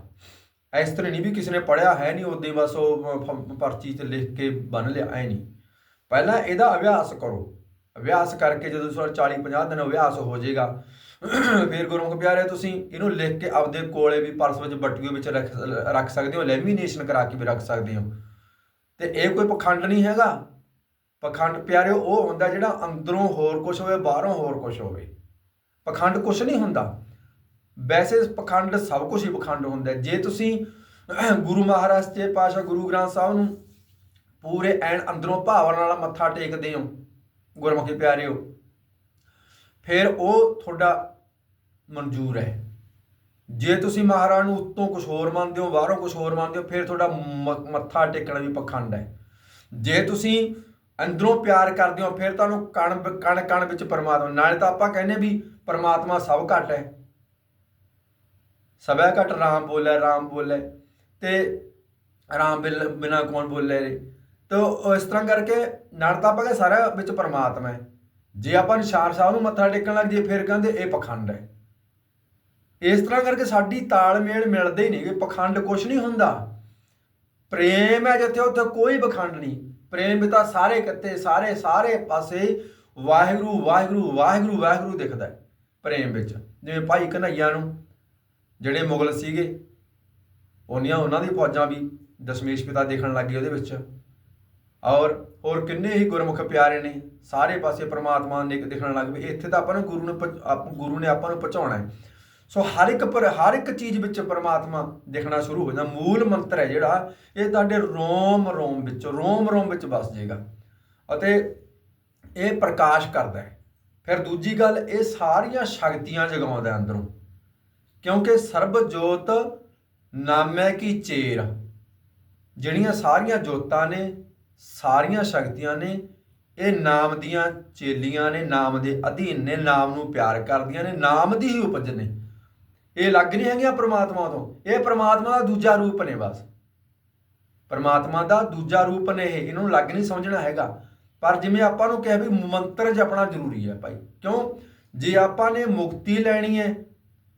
ਇਸ ਤਰ੍ਹਾਂ ਨਹੀਂ ਵੀ ਕਿਸੇ ਨੇ ਪੜਿਆ ਹੈ ਨਹੀਂ ਉਦੋਂ ਹੀ ਬਸ ਉਹ ਫ- ਪਰਚੀ ਤੇ ਲਿਖ ਕੇ ਬੰਨ ਲਿਆ, ਐ ਨਹੀਂ। ਪਹਿਲਾਂ ਇਹਦਾ ਅਭਿਆਸ ਕਰੋ। ਅਭਿਆਸ ਕਰਕੇ ਜਦੋਂ ਸਰ 40 50 ਦਿਨ ਅਭਿਆਸ ਹੋ ਜਾਏਗਾ, ਫਿਰ ਗੁਰਮੁਖ ਪਿਆਰੇ ਤੁਸੀਂ ਇਹਨੂੰ ਲਿਖ ਕੇ ਆਪਦੇ ਕੋਲੇ ਵੀ ਪਰਸ ਵਿੱਚ ਬਟੂਏ ਵਿੱਚ ਰੱਖ ਰੱਖ ਸਕਦੇ ਹੋ, ਲੈਮੀਨੇਸ਼ਨ ਕਰਾ ਕੇ ਵੀ ਰੱਖ ਸਕਦੇ ਹੋ। ਤੇ ਇਹ ਕੋਈ ਪਖੰਡ ਨਹੀਂ ਹੈਗਾ। ਪਖੰਡ ਪਿਆਰੇ ਉਹ ਹੁੰਦਾ ਜਿਹੜਾ ਅੰਦਰੋਂ ਹੋਰ ਕੁਝ ਹੋਵੇ, ਬਾਹਰੋਂ ਹੋਰ ਕੁਝ ਹੋਵੇ। ਪਖੰਡ ਕੁਝ ਨਹੀਂ ਹੁੰਦਾ। ਵੈਸੇ ਪਖੰਡ ਸਭ ਕੁਝ ਹੀ ਪਖੰਡ ਹੁੰਦਾ ਜੇ ਤੁਸੀਂ ਗੁਰੂ ਮਹਾਰਾਜ ਤੇ ਪਾਸ਼ਾ ਗੁਰੂ ਗ੍ਰੰਥ ਸਾਹਿਬ ਨੂੰ ਪੂਰੇ ਐਨ ਅੰਦਰੋਂ ਭਾਵਨਾ ਨਾਲ ਮੱਥਾ ਟੇਕਦੇ ਹੋ, ਗੁਰਮੁਖੀ ਪਿਆਰਿਓ, ਫਿਰ ਉਹ ਤੁਹਾਡਾ ਮਨਜ਼ੂਰ ਹੈ। ਜੇ ਤੁਸੀਂ ਮਹਾਰਾਜ ਨੂੰ ਉੱਤੋਂ ਕੁਝ ਹੋਰ ਮੰਨਦੇ ਹੋ, ਬਾਹਰੋਂ ਕੁਝ ਹੋਰ ਮੰਨਦੇ ਹੋ, ਫਿਰ ਤੁਹਾਡਾ ਮ- ਮੱਥਾ ਟੇਕਣਾ ਵੀ ਪਖੰਡ ਹੈ। ਜੇ ਤੁਸੀਂ ਅੰਦਰੋਂ ਪਿਆਰ ਕਰਦੇ ਹੋ, ਫਿਰ ਤੁਹਾਨੂੰ ਕਣ ਕਣ ਕਣ ਵਿੱਚ ਪਰਮਾਤਮਾ, ਨਾਲੇ ਤਾਂ ਆਪਾਂ ਕਹਿੰਦੇ ਵੀ ਪਰਮਾਤਮਾ ਸਭ ਘੱਟ ਹੈ। ਸਭੈ ਘਟ ਰਾਮ ਬੋਲੇ ਰਾਮ ਬੋਲੇ। ਤੇ ਰਾਮ ਬਿਲ, ਬਿਨਾ ਕੌਣ ਬੋਲੇ ਰੇ। ਤੋ ਇਸ ਤਰ੍ਹਾਂ ਕਰਕੇ ਨਾਲ ਤਾਂ ਆਪਾਂ ਸਾਰਾ ਵਿੱਚ ਪਰਮਾਤਮਾ ਹੈ। ਜੇ ਆਪਾਂ ਨਿਸ਼ਾਨ ਸਾਹਿਬ ਨੂੰ ਮੱਥਾ ਟੇਕਣ ਲੱਗ ਜਾਈਏ, ਫਿਰ ਕਹਿੰਦੇ ਇਹ ਪਖੰਡ ਹੈ। ਇਸ ਤਰ੍ਹਾਂ ਕਰਕੇ ਸਾਡੀ ਤਾਲਮੇਲ ਮਿਲਦੇ ਹੀ ਨਹੀਂ ਕਿ ਪਖੰਡ ਕੁਛ ਨਹੀਂ ਹੁੰਦਾ। ਪ੍ਰੇਮ ਹੈ ਜਿੱਥੇ ਉੱਥੇ ਕੋਈ ਪਖੰਡ ਨਹੀਂ। ਪ੍ਰੇਮ ਵਿੱਚ ਤਾਂ ਸਾਰੇ ਕੱਤੇ, ਸਾਰੇ ਸਾਰੇ ਪਾਸੇ ਵਾਹਿਗੁਰੂ ਵਾਹਿਗੁਰੂ ਵਾਹਿਗੁਰੂ ਵਾਹਿਗੁਰੂ ਦਿਖਦਾ ਹੈ ਪ੍ਰੇਮ ਵਿੱਚ। ਜਿਵੇਂ ਭਾਈ ਕਨਈਆ ਨੂੰ ਜਿਹੜੇ ਮੁਗਲ ਸੀਗੇ, ਉਹਨੀਆਂ ਉਹਨਾਂ ਦੀ ਫੌਜਾਂ ਵੀ ਦਸ਼ਮੇਸ਼ ਪਿਤਾ ਦੇਖਣ ਲੱਗੇ ਉਹਦੇ ਵਿੱਚ। ਔਰ ਹੋਰ ਕਿੰਨੇ ਹੀ ਗੁਰਮੁਖ ਪਿਆਰੇ ਨੇ, ਸਾਰੇ ਪਾਸੇ ਪ੍ਰਮਾਤਮਾ ਨੇ ਦਿਖਣ ਲੱਗ ਪਏ। ਇੱਥੇ ਤਾਂ ਆਪਾਂ ਨੂੰ ਗੁਰੂ ਨੂੰ ਪ- ਗੁਰੂ ਨੇ ਆਪਾਂ ਨੂੰ ਪਹੁੰਚਾਉਣਾ ਹੈ। ਸੋ ਹਰ ਇੱਕ ਪਰ, ਹਰ ਇੱਕ ਚੀਜ਼ ਵਿੱਚ ਪ੍ਰਮਾਤਮਾ ਦਿਖਣਾ ਸ਼ੁਰੂ ਹੋ ਜਾਂਦਾ। ਮੂਲ ਮੰਤਰ ਹੈ ਜਿਹੜਾ, ਇਹ ਤੁਹਾਡੇ ਰੋਮ ਰੋਮ ਵਿੱਚ, ਰੋਮ ਰੋਮ ਵਿੱਚ ਵਸ ਜਾਏਗਾ। ਅਤੇ ਇਹ ਪ੍ਰਕਾਸ਼ ਕਰਦਾ ਹੈ। ਫਿਰ ਦੂਜੀ ਗੱਲ, ਇਹ ਸਾਰੀਆਂ ਸ਼ਕਤੀਆਂ ਜਗਾਉਂਦਾ ਅੰਦਰੋਂ। ਕਿਉਂਕਿ ਸਰਬ ਜੋਤ ਨਾਮੈ ਕੀ ਚੇਰ। ਜਿਹੜੀਆਂ ਸਾਰੀਆਂ ਜੋਤਾਂ ਨੇ, ਸਾਰੀਆਂ ਸ਼ਕਤੀਆਂ ਨੇ, ਇਹ ਨਾਮ ਦੀਆਂ ਚੇਲੀਆਂ ਨੇ, ਨਾਮ ਦੇ ਅਧੀਨ ਨੇ, ਨਾਮ ਨੂੰ ਪਿਆਰ ਕਰਦੀਆਂ ਨੇ, ਨਾਮ ਦੀ ਹੀ ਉਪਜ ਨੇ। ਇਹ ਲੱਗ ਨਹੀਂ ਹੈਗੀਆਂ ਪ੍ਰਮਾਤਮਾ ਤੋਂ, ਇਹ ਪ੍ਰਮਾਤਮਾ ਦਾ ਦੂਜਾ ਰੂਪ ਨੇ ਬਸ। ਪਰਮਾਤਮਾ ਦਾ ਦੂਜਾ ਰੂਪ ਨੇ ਇਹ, ਇਹਨਾਂ ਲੱਗ ਨਹੀਂ ਸਮਝਣਾ ਹੈਗਾ। ਪਰ ਜਿਵੇਂ ਆਪਾਂ ਨੂੰ ਕਿਹਾ ਵੀ ਮੰਤਰ ਜਪਣਾ ਜ਼ਰੂਰੀ ਹੈ ਭਾਈ, ਕਿਉਂ? ਜੇ ਆਪਾਂ ਨੇ ਮੁਕਤੀ ਲੈਣੀ ਹੈ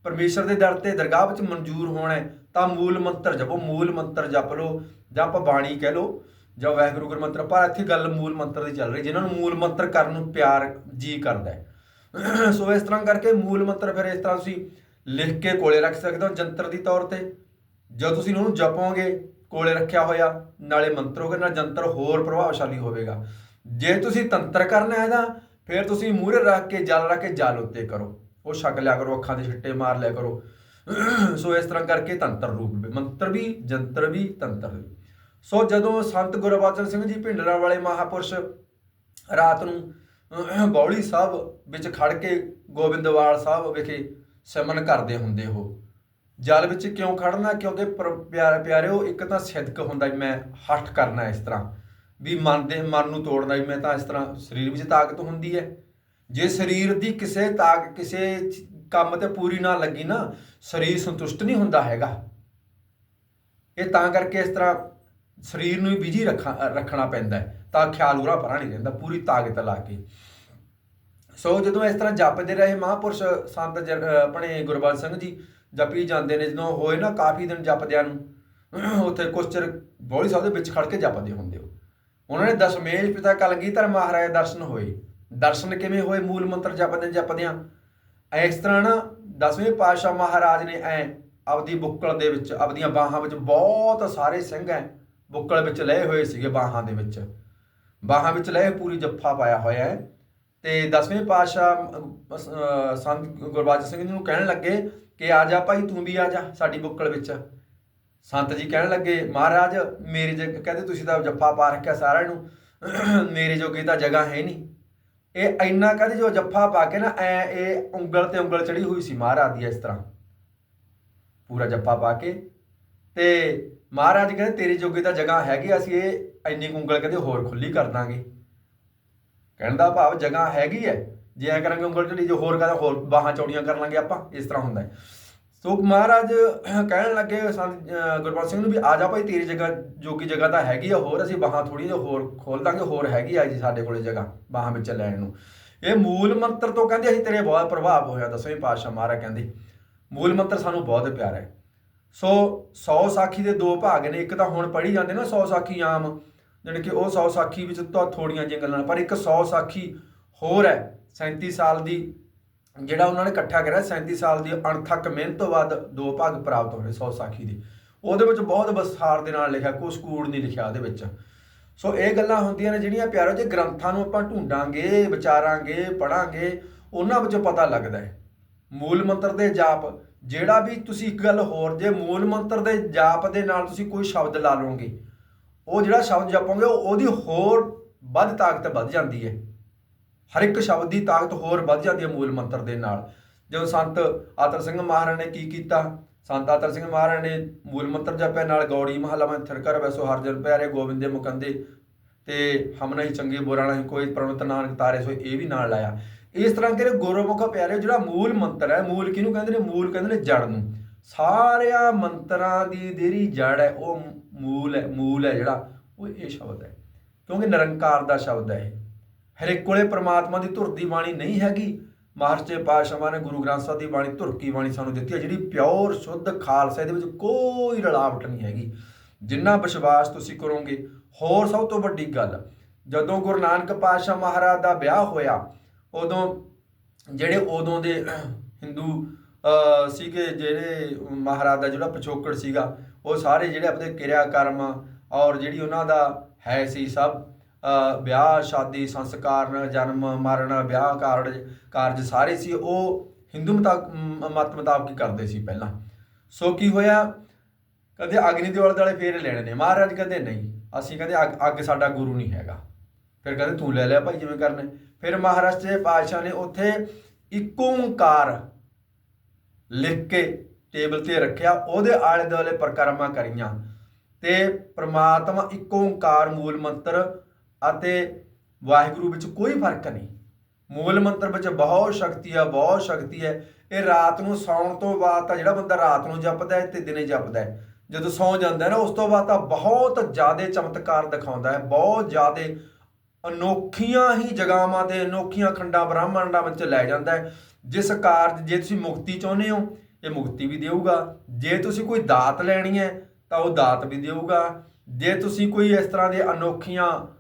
ਪਰਮੇਸ਼ਰ ਦੇ ਦਰ ਤੇ ਦਰਗਾਹ ਵਿੱਚ ਮਨਜ਼ੂਰ ਹੋਣਾ ਹੈ, ਤਾਂ ਮੂਲ ਮੰਤਰ ਜਪੋ, ਮੂਲ ਮੰਤਰ ਜਪ ਲਓ, ਜਾਂ ਆਪਾਂ ਬਾਣੀ ਕਹਿ ਲਓ, ਜਾਂ ਵਾਹਿਗੁਰੂ ਗੁਰ ਮੰਤਰ, ਪਰ ਇੱਥੇ ਗੱਲ ਮੂਲ ਮੰਤਰ ਦੀ ਚੱਲ ਰਹੀ ਜਿਨ੍ਹਾਂ ਨੂੰ ਮੂਲ ਮੰਤਰ ਕਰਨ ਨੂੰ ਪਿਆਰ ਜੀ ਕਰਦਾ ਹੈ। ਸੋ ਇਸ ਤਰ੍ਹਾਂ ਕਰਕੇ ਮੂਲ ਮੰਤਰ ਫਿਰ ਇਸ ਤਰ੍ਹਾਂ ਤੁਸੀਂ ਲਿਖ ਕੇ ਕੋਲੇ ਰੱਖ ਸਕਦੇ ਹੋ ਜੰਤਰ ਦੀ ਤੌਰ ਤੇ। ਜਦੋਂ ਤੁਸੀਂ ਉਹਨੂੰ ਜਪੋਗੇ, ਕੋਲੇ ਰੱਖਿਆ ਹੋਇਆ, ਨਾਲੇ ਮੰਤਰ ਮੰਤਰੋਗੇ ਨਾਲ ਜੰਤਰ ਹੋਰ ਪ੍ਰਭਾਵਸ਼ਾਲੀ ਹੋਵੇਗਾ। ਜੇ ਤੁਸੀਂ ਤੰਤਰ ਕਰਨਾ ਹੈ ਤਾਂ ਫਿਰ ਤੁਸੀਂ ਮੂਹਰੇ ਰੱਖ ਕੇ, ਜਲ ਰੱਖ ਕੇ, ਜਲ ਉੱਤੇ ਕਰੋ। ਉਹ ਛਕ ਲਿਆ ਕਰੋ, ਅੱਖਾਂ ਦੇ ਛਿੱਟੇ ਮਾਰ ਲਿਆ ਕਰੋ। ਸੋ ਇਸ ਤਰ੍ਹਾਂ ਕਰਕੇ ਤੰਤਰ ਰੂਪ ਮੰਤਰ ਵੀ, ਜੰਤਰ ਵੀ, ਤੰਤਰ ਵੀ। ਸੋ ਜਦੋਂ ਸੰਤ ਗੁਰਬਚਨ ਸਿੰਘ ਜੀ ਭਿੰਡਰਾ ਵਾਲੇ ਮਹਾਪੁਰਸ਼ ਰਾਤ ਨੂੰ ਬੌਲੀ ਸਾਹਿਬ ਵਿੱਚ ਖੜ ਕੇ ਗੋਬਿੰਦਵਾਲ ਸਾਹਿਬ ਵਿਖੇ ਸਿਮਨ ਕਰਦੇ ਹੁੰਦੇ ਉਹ। ਜਲ ਵਿੱਚ ਕਿਉਂ ਖੜਨਾ? ਕਿਉਂਕਿ ਪਰ- ਪਿਆਰੇ, ਪਿਆਰਿਓ, ਇੱਕ ਤਾਂ ਸਿਦਕ ਹੁੰਦਾ ਮੈਂ ਹੱਠ ਕਰਨਾ ਇਸ ਤਰ੍ਹਾਂ। ਵੀ ਮਨ ਦੇ, ਮਨ ਨੂੰ ਤੋੜਨਾ ਵੀ ਮੈਂ ਤਾਂ ਇਸ ਤਰ੍ਹਾਂ ਸਰੀਰ ਵਿੱਚ ਤਾਕਤ ਹੁੰਦੀ ਹੈ। ਜੇ ਸਰੀਰ ਦੀ ਕਿਸੇ ਤਾਕ, ਕਿਸੇ ਕੰਮ ਤੇ ਪੂਰੀ ਨਾ ਲੱਗੀ ਨਾ, ਸਰੀਰ ਸੰਤੁਸ਼ਟ ਨਹੀਂ ਹੁੰਦਾ ਹੈਗਾ। ਇਹ ਤਾਂ ਕਰਕੇ ਇਸ ਤਰ੍ਹਾਂ ਸਰੀਰ ਨੂੰ ਹੀ ਬਿਜ਼ੀ ਰੱਖਾ, ਰੱਖਣਾ ਪੈਂਦਾ ਤਾਂ ਖਿਆਲ ਉਰਾ ਪਰਾਂ ਨਹੀਂ ਰਹਿੰਦਾ, ਪੂਰੀ ਤਾਕਤ ਲਾ ਕੇ। ਸੋ ਜਦੋਂ ਇਸ ਤਰ੍ਹਾਂ ਜਪਦੇ ਰਹੇ ਮਹਾਂਪੁਰਸ਼ ਸੰਤ ਜ- ਅਹ ਆਪਣੇ ਗੁਰਬਖਸ਼ ਸਿੰਘ ਜੀ, ਜਪੀ ਜਾਂਦੇ ਨੇ, ਜਦੋਂ ਹੋਏ ਨਾ ਕਾਫੀ ਦਿਨ ਜਪਦਿਆਂ ਨੂੰ, ਉੱਥੇ ਕੁਛ ਚਿਰ ਬੋਲੀ ਸਾਹਿਬ ਦੇ ਵਿੱਚ ਖੜ ਕੇ ਜਪਦੇ ਹੁੰਦੇ ਹੋ। ਉਹਨਾਂ ਨੇ ਦਸ਼ਮੇਸ਼ ਪਿਤਾ ਕਲਗੀਧਰ ਮਹਾਰਾਜ ਦਰਸ਼ਨ ਹੋਏ। ਦਰਸ਼ਨ ਕਿਵੇਂ ਹੋਏ ਮੂਲ ਮੰਤਰ ਜਪਦੇ ਜਪਦਿਆਂ? ਇਸ ਤਰ੍ਹਾਂ ਨਾ ਦਸਵੇਂ ਪਾਤਸ਼ਾਹ ਮਹਾਰਾਜ ਨੇ ਐ ਆਪਦੀ ਬੁੱਕਲ ਦੇ ਵਿੱਚ, ਆਪਦੀਆਂ ਬਾਹਾਂ ਵਿੱਚ ਬਹੁਤ ਸਾਰੇ ਸਿੰਘ ਐ ਬੁੱਕਲ ਵਿੱਚ ਲਏ ਹੋਏ ਸੀਗੇ ਬਾਹਾਂ ਦੇ ਵਿੱਚ। ਬਾਹਾਂ ਵਿੱਚ ਲਏ ਪੂਰੀ ਜੱਫਾ ਪਾਇਆ ਹੋਇਆ ਹੈ ਤੇ ਦਸਵੇਂ ਪਾਤਸ਼ਾਹ ਸੰਤ ਗੁਰਬਾਜ ਸਿੰਘ ਜੀ ਨੂੰ ਕਹਿਣ ਲੱਗੇ ਕਿ ਆ ਜਾ ਭਾਈ, ਤੂੰ ਵੀ ਆ ਜਾ ਸਾਡੀ ਬੁੱਕਲ ਵਿੱਚ। ਸੰਤ ਜੀ ਕਹਿਣ ਲੱਗੇ, ਮਹਾਰਾਜ, ਮੇਰੇ ਜਗ ਕਹਿੰਦੇ, ਤੁਸੀਂ ਤਾਂ ਜੱਫਾ ਪਾ ਰੱਖਿਆ ਸਾਰਿਆਂ ਨੂੰ। ਮੇਰੇ ਜੋਗੀ ਤਾਂ ਜਗ੍ਹਾ ਹੈ ਨਹੀਂ। ਇਹ ਇੰਨਾ ਕਹਿੰਦੇ ਜੋ ਜੱਫਾ ਪਾ ਕੇ ਨਾ, ਐ ਇਹ ਉਂਗਲ ਤੇ ਉਂਗਲ ਚੜੀ ਹੋਈ ਸੀ ਮਹਾਰਾਜ ਦੀ ਇਸ ਤਰ੍ਹਾਂ। ਪੂਰਾ ਜੱਫਾ ਪਾ ਕੇ। ਤੇ ਮਹਾਰਾਜ ਕਹਿੰਦੇ, ਤੇਰੀ ਜੋਗੀ ਤਾਂ ਜਗ੍ਹਾ ਹੈਗੀ, ਅਸੀਂ ਇਹ ਇੰਨੀ ਕੁ ਉਂਗਲ ਕਹਿੰਦੇ ਹੋਰ ਖੁੱਲੀ ਕਰ ਦਾਂਗੇ। ਕਹਿਣ ਦਾ ਭਾਵ ਜਗ੍ਹਾ ਹੈਗੀ ਹੈ ਜੇ ਐ ਕਰਾਂਗੇ ਉਂਗਲ ਢਿੱਲੀ ਜੋ ਹੋਰ ਕਹਿੰਦਾ ਹੋਰ ਬਾਹਾਂ ਚੌੜੀਆਂ ਕਰ ਲਾਂਗੇ ਆਪਾਂ, ਇਸ ਤਰ੍ਹਾਂ ਹੁੰਦਾ ਹੈ ਸੋ ਮਹਾਰਾਜ ਕਹਿਣ ਲੱਗੇ ਸੰਤ, ਅਹ ਗੁਰਬਖਸ਼ ਸਿੰਘ ਨੂੰ ਵੀ ਆ ਜਾ ਭਾਈ ਤੇਰੀ ਜਗ੍ਹਾ ਜੋਗੀ ਜਗ੍ਹਾ ਤਾਂ ਹੈਗੀ ਆ, ਹੋਰ ਅਸੀਂ ਬਾਹਾਂ ਥੋੜੀ ਜਿਹੀ ਹੋਰ ਖੋਲ ਦਾਂਗੇ, ਹੋਰ ਹੈਗੀ ਆ ਜੀ ਸਾਡੇ ਕੋਲੇ ਜਗ੍ਹਾ, ਬਾਹਾਂ ਵਿੱਚ ਲੈਣ ਨੂੰ। ਇਹ ਮੂਲ ਮੰਤਰ ਤੋਂ ਕਹਿੰਦੇ ਅਸੀਂ ਤੇਰੇ ਬਹੁਤ ਪ੍ਰਭਾਵ ਹੋਇਆ ਦਸਵੇਂ ਪਾਤਸ਼ਾਹ ਮਹਾਰਾਜ ਕਹਿੰਦੇ। ਮੂਲ ਮੰਤਰ ਸਾਨੂੰ ਬਹੁਤ ਪਿਆਰਾ ਹੈ। ਸੋ 100 ਸਾਖੀ ਦੇ ਦੋ ਭਾਗ ਨੇ, ਇੱਕ ਤਾਂ ਹੁਣ ਪੜ੍ਹੀ ਜਾਂਦੇ ਨਾ 100 ਸਾਖੀ ਆਮ, ਜਾਣੀ ਕਿ ਉਹ 100 ਸਾਖੀ ਵਿੱਚ ਤਾਂ ਥੋੜੀਆਂ ਜਿਹੀਆਂ ਗੱਲਾਂ, ਪਰ ਇੱਕ 100 ਸਾਖੀ ਹੋਰ ਹੈ 37 ਸਾਲ ਦੀ ਜਿਹੜਾ ਉਹਨਾਂ ਨੇ ਇਕੱਠਾ ਕਰਿਆ 37 ਸਾਲ ਦੀ ਅਣਥੱਕ ਮਿਹਨਤ ਤੋਂ ਬਾਅਦ ਦੋ ਭਾਗ ਪ੍ਰਾਪਤ ਹੋਏ 100 ਸਾਖੀ ਦੇ। ਉਹਦੇ ਵਿੱਚ ਬਹੁਤ ਵਿਸਥਾਰ ਦੇ ਨਾਲ ਲਿਖਿਆ ਕੋਈ ਸਕੂੜ ਨਹੀਂ ਲਿਖਿਆ ਉਹਦੇ ਵਿੱਚ। ਸੋ ਇਹ ਗੱਲਾਂ ਹੁੰਦੀਆਂ ਨੇ ਜਿਹੜੀਆਂ ਪਿਆਰੋ, ਜੇ ਗ੍ਰੰਥਾਂ ਨੂੰ ਆਪਾਂ ਢੂੰਡਾਂਗੇ, ਵਿਚਾਰਾਂਗੇ ਪੜਾਂਗੇ ਉਹਨਾਂ ਵਿੱਚੋਂ ਪਤਾ ਲੱਗਦਾ ਹੈ। ਮੂਲ ਮੰਤਰ ਦੇ ਜਾਪ, ਜਿਹੜਾ ਵੀ ਤੁਸੀਂ ਇੱਕ ਗੱਲ ਹੋਰ, ਜੇ ਮੂਲ ਮੰਤਰ ਦੇ ਜਾਪ ਦੇ ਨਾਲ ਤੁਸੀਂ ਕੋਈ ਸ਼ਬਦ ਲਾ ਲਓਗੇ, ਉਹ ਜਿਹੜਾ ਸ਼ਬਦ ਜਪੋਗੇ, ਉਹ- ਉਹਦੀ ਹੋਰ ਵੱਧ ਤਾਕਤ ਵੱਧ ਜਾਂਦੀ ਹੈ। ਹਰ ਇੱਕ ਸ਼ਬਦ ਦੀ ਤਾਕਤ ਹੋਰ ਵੱਧ ਜਾਂਦੀ ਹੈ ਮੂਲ ਮੰਤਰ ਦੇ ਨਾਲ। ਜਦੋਂ ਸੰਤ ਆਤਰ ਸਿੰਘ ਮਹਾਰਾਜ ਨੇ ਕੀ ਕੀਤਾ? ਸੰਤ ਆਤਰ ਸਿੰਘ ਮਹਾਰਾਜ ਨੇ ਮੂਲ ਮੰਤਰ ਜਪਿਆ, ਨਾਲ ਗੌੜੀ ਮਹੱਲਾ ਮੈਂ ਥਿਰਕਰ ਵੈਸੋ, ਹਰ ਜਨ ਪਿਆਰੇ ਗੋਬਿੰਦ ਦੇ ਮੁਕੰਦੇ ਤੇ ਹਮ ਨਹੀਂ ਚੰਗੇ ਬੁਰਾ ਨਹੀਂ ਕੋਈ ਪ੍ਰਣਤ ਨਾਨਕ ਤਾਰੇ ਸੋ ਇਹ ਵੀ ਨਾਲ ਲਾਇਆ ਇਸ ਤਰ੍ਹਾਂ ਕਿ ਗੁਰਮੁਖ ਪਿਆਰੇ ਜਿਹੜਾ ਮੂਲ ਮੰਤਰ ਹੈ, ਮੂਲ ਕਿਹਨੂੰ ਕਹਿੰਦੇ ਨੇ? ਮੂਲ ਕਹਿੰਦੇ ਨੇ ਜੜ ਨੂੰ। ਸਾਰਿਆਂ ਮੰਤਰਾਂ ਦੀ ਜਿਹੜੀ ਜੜ ਹੈ, ਉਹ ਮੂਲ ਹੈ ਮੂਲ ਹੈ ਜਿਹੜਾ, ਉਹ ਇਹ ਸ਼ਬਦ ਹੈ। ਕਿਉਂਕਿ ਨਿਰੰਕਾਰ ਦਾ ਸ਼ਬਦ ਹੈ ਇਹ। ਹਰੇਕ ਇੱਕ ਕੋਲੇ ਪ੍ਰਮਾਤਮਾ ਦੀ ਧੁਰ ਦੀ ਬਾਣੀ ਨਹੀਂ ਹੈਗੀ। ਮਹਾਰਾਜੇ ਪਾਤਸ਼ਾਹਾਂ ਨੇ ਗੁਰੂ ਗ੍ਰੰਥ ਸਾਹਿਬ ਦੀ ਬਾਣੀ, ਧੁਰ ਕੀ ਬਾਣੀ ਸਾਨੂੰ ਦਿੱਤੀ ਹੈ, ਜਿਹੜੀ ਪਿਓਰ, ਸ਼ੁੱਧ ਖਾਲਸਾ, ਇਹਦੇ ਵਿੱਚ ਕੋਈ ਰਲਾਵਟ ਨਹੀਂ ਹੈਗੀ। ਜਿੰਨਾ ਵਿਸ਼ਵਾਸ ਤੁਸੀਂ ਕਰੋਗੇ, ਹੋਰ ਸਭ ਤੋਂ ਵੱਡੀ ਗੱਲ, ਜਦੋਂ ਗੁਰੂ ਨਾਨਕ ਪਾਤਸ਼ਾਹ ਮਹਾਰਾਜ ਦਾ ਵਿਆਹ ਹੋਇਆ, ਉਦੋਂ ਜਿਹੜੇ ਉਦੋਂ ਦੇ ਹਿੰਦੂ ਸੀਗੇ ਜਿਹੜੇ ਮਹਾਰਾਜ ਦਾ ਜਿਹੜਾ ਪਿਛੋਕੜ ਸੀਗਾ, ਉਹ ਸਾਰੇ ਜਿਹੜੇ ਆਪਣੇ ਕਿਰਿਆ ਕਰਮ ਔਰ ਜਿਹੜੀ ਉਹਨਾਂ ਦਾ ਹੈ ਸੀ ਸਭ ਵਿਆਹ, ਸ਼ਾਦੀ, ਸੰਸਕਾਰ, ਜਨਮ, ਮਰਨ, ਵਿਆਹ ਕਾਰਜ ਕਾਰਜ ਸਾਰੇ ਸੀ, ਉਹ ਹਿੰਦੂ ਮਤਾ- ਮਤ ਮੁਤਾਬਕ ਕਰਦੇ ਸੀ ਪਹਿਲਾਂ। ਸੋ ਕੀ ਹੋਇਆ? ਕਹਿੰਦੇ ਅਗਨੀ ਦੇ ਆਲੇ ਦੁਆਲੇ ਫੇਰ ਲੈਣੇ ਨੇ। ਮਹਾਰਾਜ ਕਹਿੰਦੇ, ਨਹੀਂ, ਅਸੀਂ ਕਹਿੰਦੇ, ਅੱਗ ਅੱਗ ਸਾਡਾ ਗੁਰੂ ਨਹੀਂ ਹੈਗਾ। ਫਿਰ ਕਹਿੰਦੇ, ਤੂੰ ਲੈ ਲਿਆ ਭਾਈ, ਜਿਵੇਂ ਕਰਨੇ। ਫਿਰ ਮਹਾਰਾਜ ਦੇ ਪਾਤਸ਼ਾਹ ਨੇ ਉੱਥੇ ਇੱਕ ਓੰਕਾਰ ਲਿਖ ਕੇ ਟੇਬਲ ਤੇ ਰੱਖਿਆ। ਉਹਦੇ ਆਲੇ ਦੁਆਲੇ ਪ੍ਰਕਰਮਾਂ ਕਰੀਆਂ ਤੇ ਪ੍ਰਮਾਤਮਾ ਇੱਕ ਓੰਕਾਰ ਮੂਲ ਮੰਤਰ ਅਤੇ ਵਾਹਿਗੁਰੂ ਵਿੱਚ ਕੋਈ ਫ਼ਰਕ ਨਹੀਂ। ਮੂਲ ਮੰਤਰ ਵਿੱਚ ਬਹੁਤ ਸ਼ਕਤੀ ਆ, ਬਹੁਤ ਸ਼ਕਤੀ ਹੈ। ਇਹ ਰਾਤ ਨੂੰ ਸੌਣ ਤੋਂ ਬਾਅਦ ਤਾਂ ਜਿਹੜਾ ਬੰਦਾ ਰਾਤ ਨੂੰ ਜਪਦਾ ਹੈ ਤੇ ਦਿਨੇ ਜਪਦਾ ਹੈ। ਜਦੋਂ ਸੌ ਜਾਂਦਾ ਹੈ ਨਾ, ਉਸ ਤੋਂ ਬਾਅਦ ਤਾਂ ਬਹੁਤ ਜ਼ਿਆਦਾ ਚਮਤਕਾਰ ਦਿਖਾਉਂਦਾ ਹੈ। ਬਹੁਤ ਜ਼ਿਆਦਾ ਅਨੋਖੀਆਂ ਹੀ ਜਗਾਵਾਂ ਤੇ ਅਨੋਖੀਆਂ ਖੰਡਾਂ ਬ੍ਰਹਮੰਡਾਂ ਵਿੱਚ ਲੈ ਜਾਂਦਾ ਹੈ। ਜਿਸ ਕਾਰਜ ਜੇ ਤੁਸੀਂ ਮੁਕਤੀ ਚਾਹੁੰਦੇ ਹੋ, ਇਹ ਮੁਕਤੀ ਵੀ ਦੇਊਗਾ। ਜੇ ਤੁਸੀਂ ਕੋਈ ਦਾਤ ਲੈਣੀ ਹੈ, ਤਾਂ ਉਹ ਦਾਤ ਵੀ ਦੇਊਗਾ। ਜੇ ਤੁਸੀਂ ਕੋਈ ਇਸ ਤਰ੍ਹਾਂ ਦੇ ਅਨੋਖੀਆਂ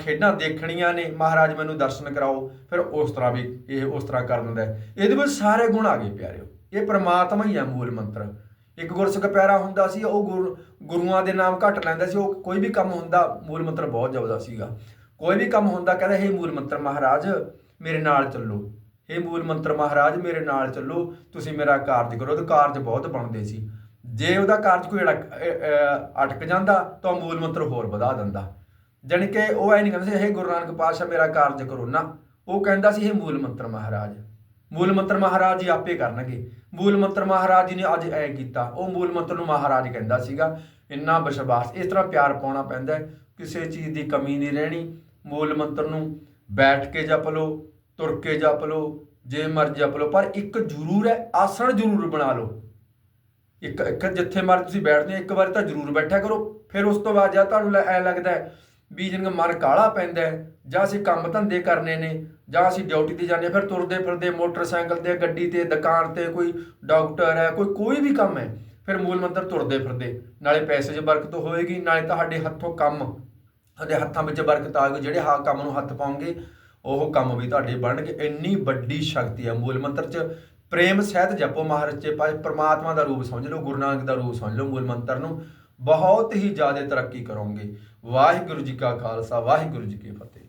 ਖੇਡਾਂ ਦੇਖਣੀਆਂ ਨੇ, ਮਹਾਰਾਜ ਮੈਨੂੰ ਦਰਸ਼ਨ ਕਰਾਓ। ਫਿਰ ਉਸ ਤਰ੍ਹਾਂ ਵੀ ਇਹ ਉਸ ਤਰ੍ਹਾਂ ਕਰ ਦਿੰਦਾ ਇਹਦੇ ਵਿੱਚ ਸਾਰੇ ਗੁਣ ਆ ਗਏ ਪਿਆਰਿਓ। ਇਹ ਪ੍ਰਮਾਤਮਾ ਹੀ ਹੈ ਮੂਲ ਮੰਤਰ। ਇੱਕ ਗੁਰਸਿੱਖ ਪਿਆਰਾ ਹੁੰਦਾ ਸੀ, ਉਹ ਗੁਰ- ਗੁਰੂਆਂ ਦੇ ਨਾਮ ਘੱਟ ਲੈਂਦਾ ਸੀ, ਉਹ ਕੋਈ ਵੀ ਕੰਮ ਹੁੰਦਾ, ਮੂਲ ਮੰਤਰ ਬਹੁਤ ਜਪਦਾ ਸੀਗਾ। ਕੋਈ ਵੀ ਕੰਮ ਹੁੰਦਾ, ਕਹਿੰਦਾ ਇਹ ਮੂਲ ਮੰਤਰ ਮਹਾਰਾਜ, ਮੇਰੇ ਨਾਲ ਚੱਲੋ। ਇਹ ਮੂਲ ਮੰਤਰ ਮਹਾਰਾਜ, ਮੇਰੇ ਨਾਲ ਚੱਲੋ। ਤੁਸੀਂ ਮੇਰਾ ਕਾਰਜ ਕਰੋ। ਤੇ ਕਾਰਜ ਬਹੁਤ ਬਣਦੇ ਸੀ। ਜੇ ਉਹਦਾ ਕਾਰਜ ਕੋਈ ਅੜਕ ਅਟਕ ਜਾਂਦਾ, ਤਾਂ ਉਹ ਮੂਲ ਮੰਤਰ ਹੋਰ ਵਧਾ ਦਿੰਦਾ। ਜਾਣੀ ਕਿ ਉਹ ਐ ਨਹੀਂ ਕਹਿੰਦੇ ਸੀ ਇਹ ਗੁਰੂ ਨਾਨਕ ਪਾਤਸ਼ਾਹ, ਮੇਰਾ ਕਾਰਜ ਕਰੋ। ਨਾ, ਉਹ ਕਹਿੰਦਾ ਸੀ ਇਹ ਮੂਲ ਮੰਤਰ ਮਹਾਰਾਜ, ਮੂਲ ਮੰਤਰ ਮਹਾਰਾਜ ਜੀ ਆਪੇ ਕਰਨਗੇ। ਮੂਲ ਮੰਤਰ ਮਹਾਰਾਜ ਜੀ ਨੇ ਅੱਜ ਐ ਕੀਤਾ। ਉਹ ਮੂਲ ਮੰਤਰ ਨੂੰ ਮਹਾਰਾਜ ਕਹਿੰਦਾ ਸੀਗਾ। ਇੰਨਾ ਵਿਸ਼ਵਾਸ, ਇਸ ਤਰ੍ਹਾਂ ਪਿਆਰ ਪਾਉਣਾ ਪੈਂਦਾ ਕਿਸੇ ਚੀਜ਼ ਦੀ ਕਮੀ ਨਹੀਂ ਰਹਿਣੀ। ਮੂਲ ਮੰਤਰ ਨੂੰ ਬੈਠ ਕੇ ਜਪ ਲਓ, ਤੁਰ ਕੇ ਜਪ ਲਓ, ਜੇ ਮਰਜ਼ੀ ਜਪ ਲਓ, ਪਰ ਇੱਕ ਜ਼ਰੂਰ ਹੈ, ਆਸਣ ਜ਼ਰੂਰ ਬਣਾ ਲਓ। ਇੱਕ ਇੱਕ ਜਿੱਥੇ ਮਰਜ਼ੀ ਤੁਸੀਂ ਬੈਠਦੇ ਹੋ, ਇੱਕ ਵਾਰ ਤਾਂ ਜ਼ਰੂਰ ਬੈਠਿਆ ਕਰੋ। ਫਿਰ ਉਸ ਤੋਂ ਬਾਅਦ ਜਦ ਤੁਹਾਨੂੰ ਐ ਲੱਗਦਾ ਹੈ ਵੀ ਜਿੰਨ ਮਨ ਕਾਲਾ ਪੈਂਦਾ ਜਾਂ ਅਸੀਂ ਕੰਮ ਧੰਦੇ ਕਰਨੇ ਨੇ ਜਾਂ ਅਸੀਂ ਡਿਊਟੀ ਤੇ ਜਾਂਦੇ ਹਾਂ, ਫਿਰ ਤੁਰਦੇ ਫਿਰਦੇ ਮੋਟਰਸਾਈਕਲ ਤੇ ਗੱਡੀ ਤੇ ਦੁਕਾਨ ਤੇ ਕੋਈ ਡਾਕਟਰ ਹੈ ਕੋਈ ਕੋਈ ਵੀ ਕੰਮ ਹੈ ਫਿਰ ਮੂਲ ਮੰਤਰ ਤੁਰਦੇ ਫਿਰਦੇ ਨਾਲੇ ਪੈਸੇ 'ਚ ਬਰਕਤ ਹੋਏਗੀ ਨਾਲੇ ਤੁਹਾਡੇ ਹੱਥੋਂ ਕੰਮ ਤੁਹਾਡੇ ਹੱਥਾਂ ਵਿੱਚ ਬਰਕਤ ਆਏਗੀ ਜਿਹੜੇ ਹਾਂ ਕੰਮ ਨੂੰ ਹੱਥ ਪਾਉਂਗੇ ਉਹ ਕੰਮ ਵੀ ਤੁਹਾਡੇ ਬਣਨਗੇ ਇੰਨੀ ਵੱਡੀ ਸ਼ਕਤੀ ਹੈ ਮੂਲ ਮੰਤਰ 'ਚ। ਪ੍ਰੇਮ ਸਹਿਤ ਜਪੋ ਮਹਾਰਾਜ ਚ ਪਰਮਾਤਮਾ ਦਾ ਰੂਪ ਸਮਝ ਲਓ ਗੁਰੂ ਨਾਨਕ ਦਾ ਰੂਪ ਸਮਝ ਲਓ ਮੂਲ ਮੰਤਰ ਨੂੰ ਬਹੁਤ ਹੀ ਜ਼ਿਆਦਾ ਤਰੱਕੀ ਕਰੋਗੇ। ਵਾਹਿਗੁਰੂ ਜੀ ਕਾ ਖਾਲਸਾ ਵਾਹਿਗੁਰੂ ਜੀ ਕੀ ਫਤਿਹ।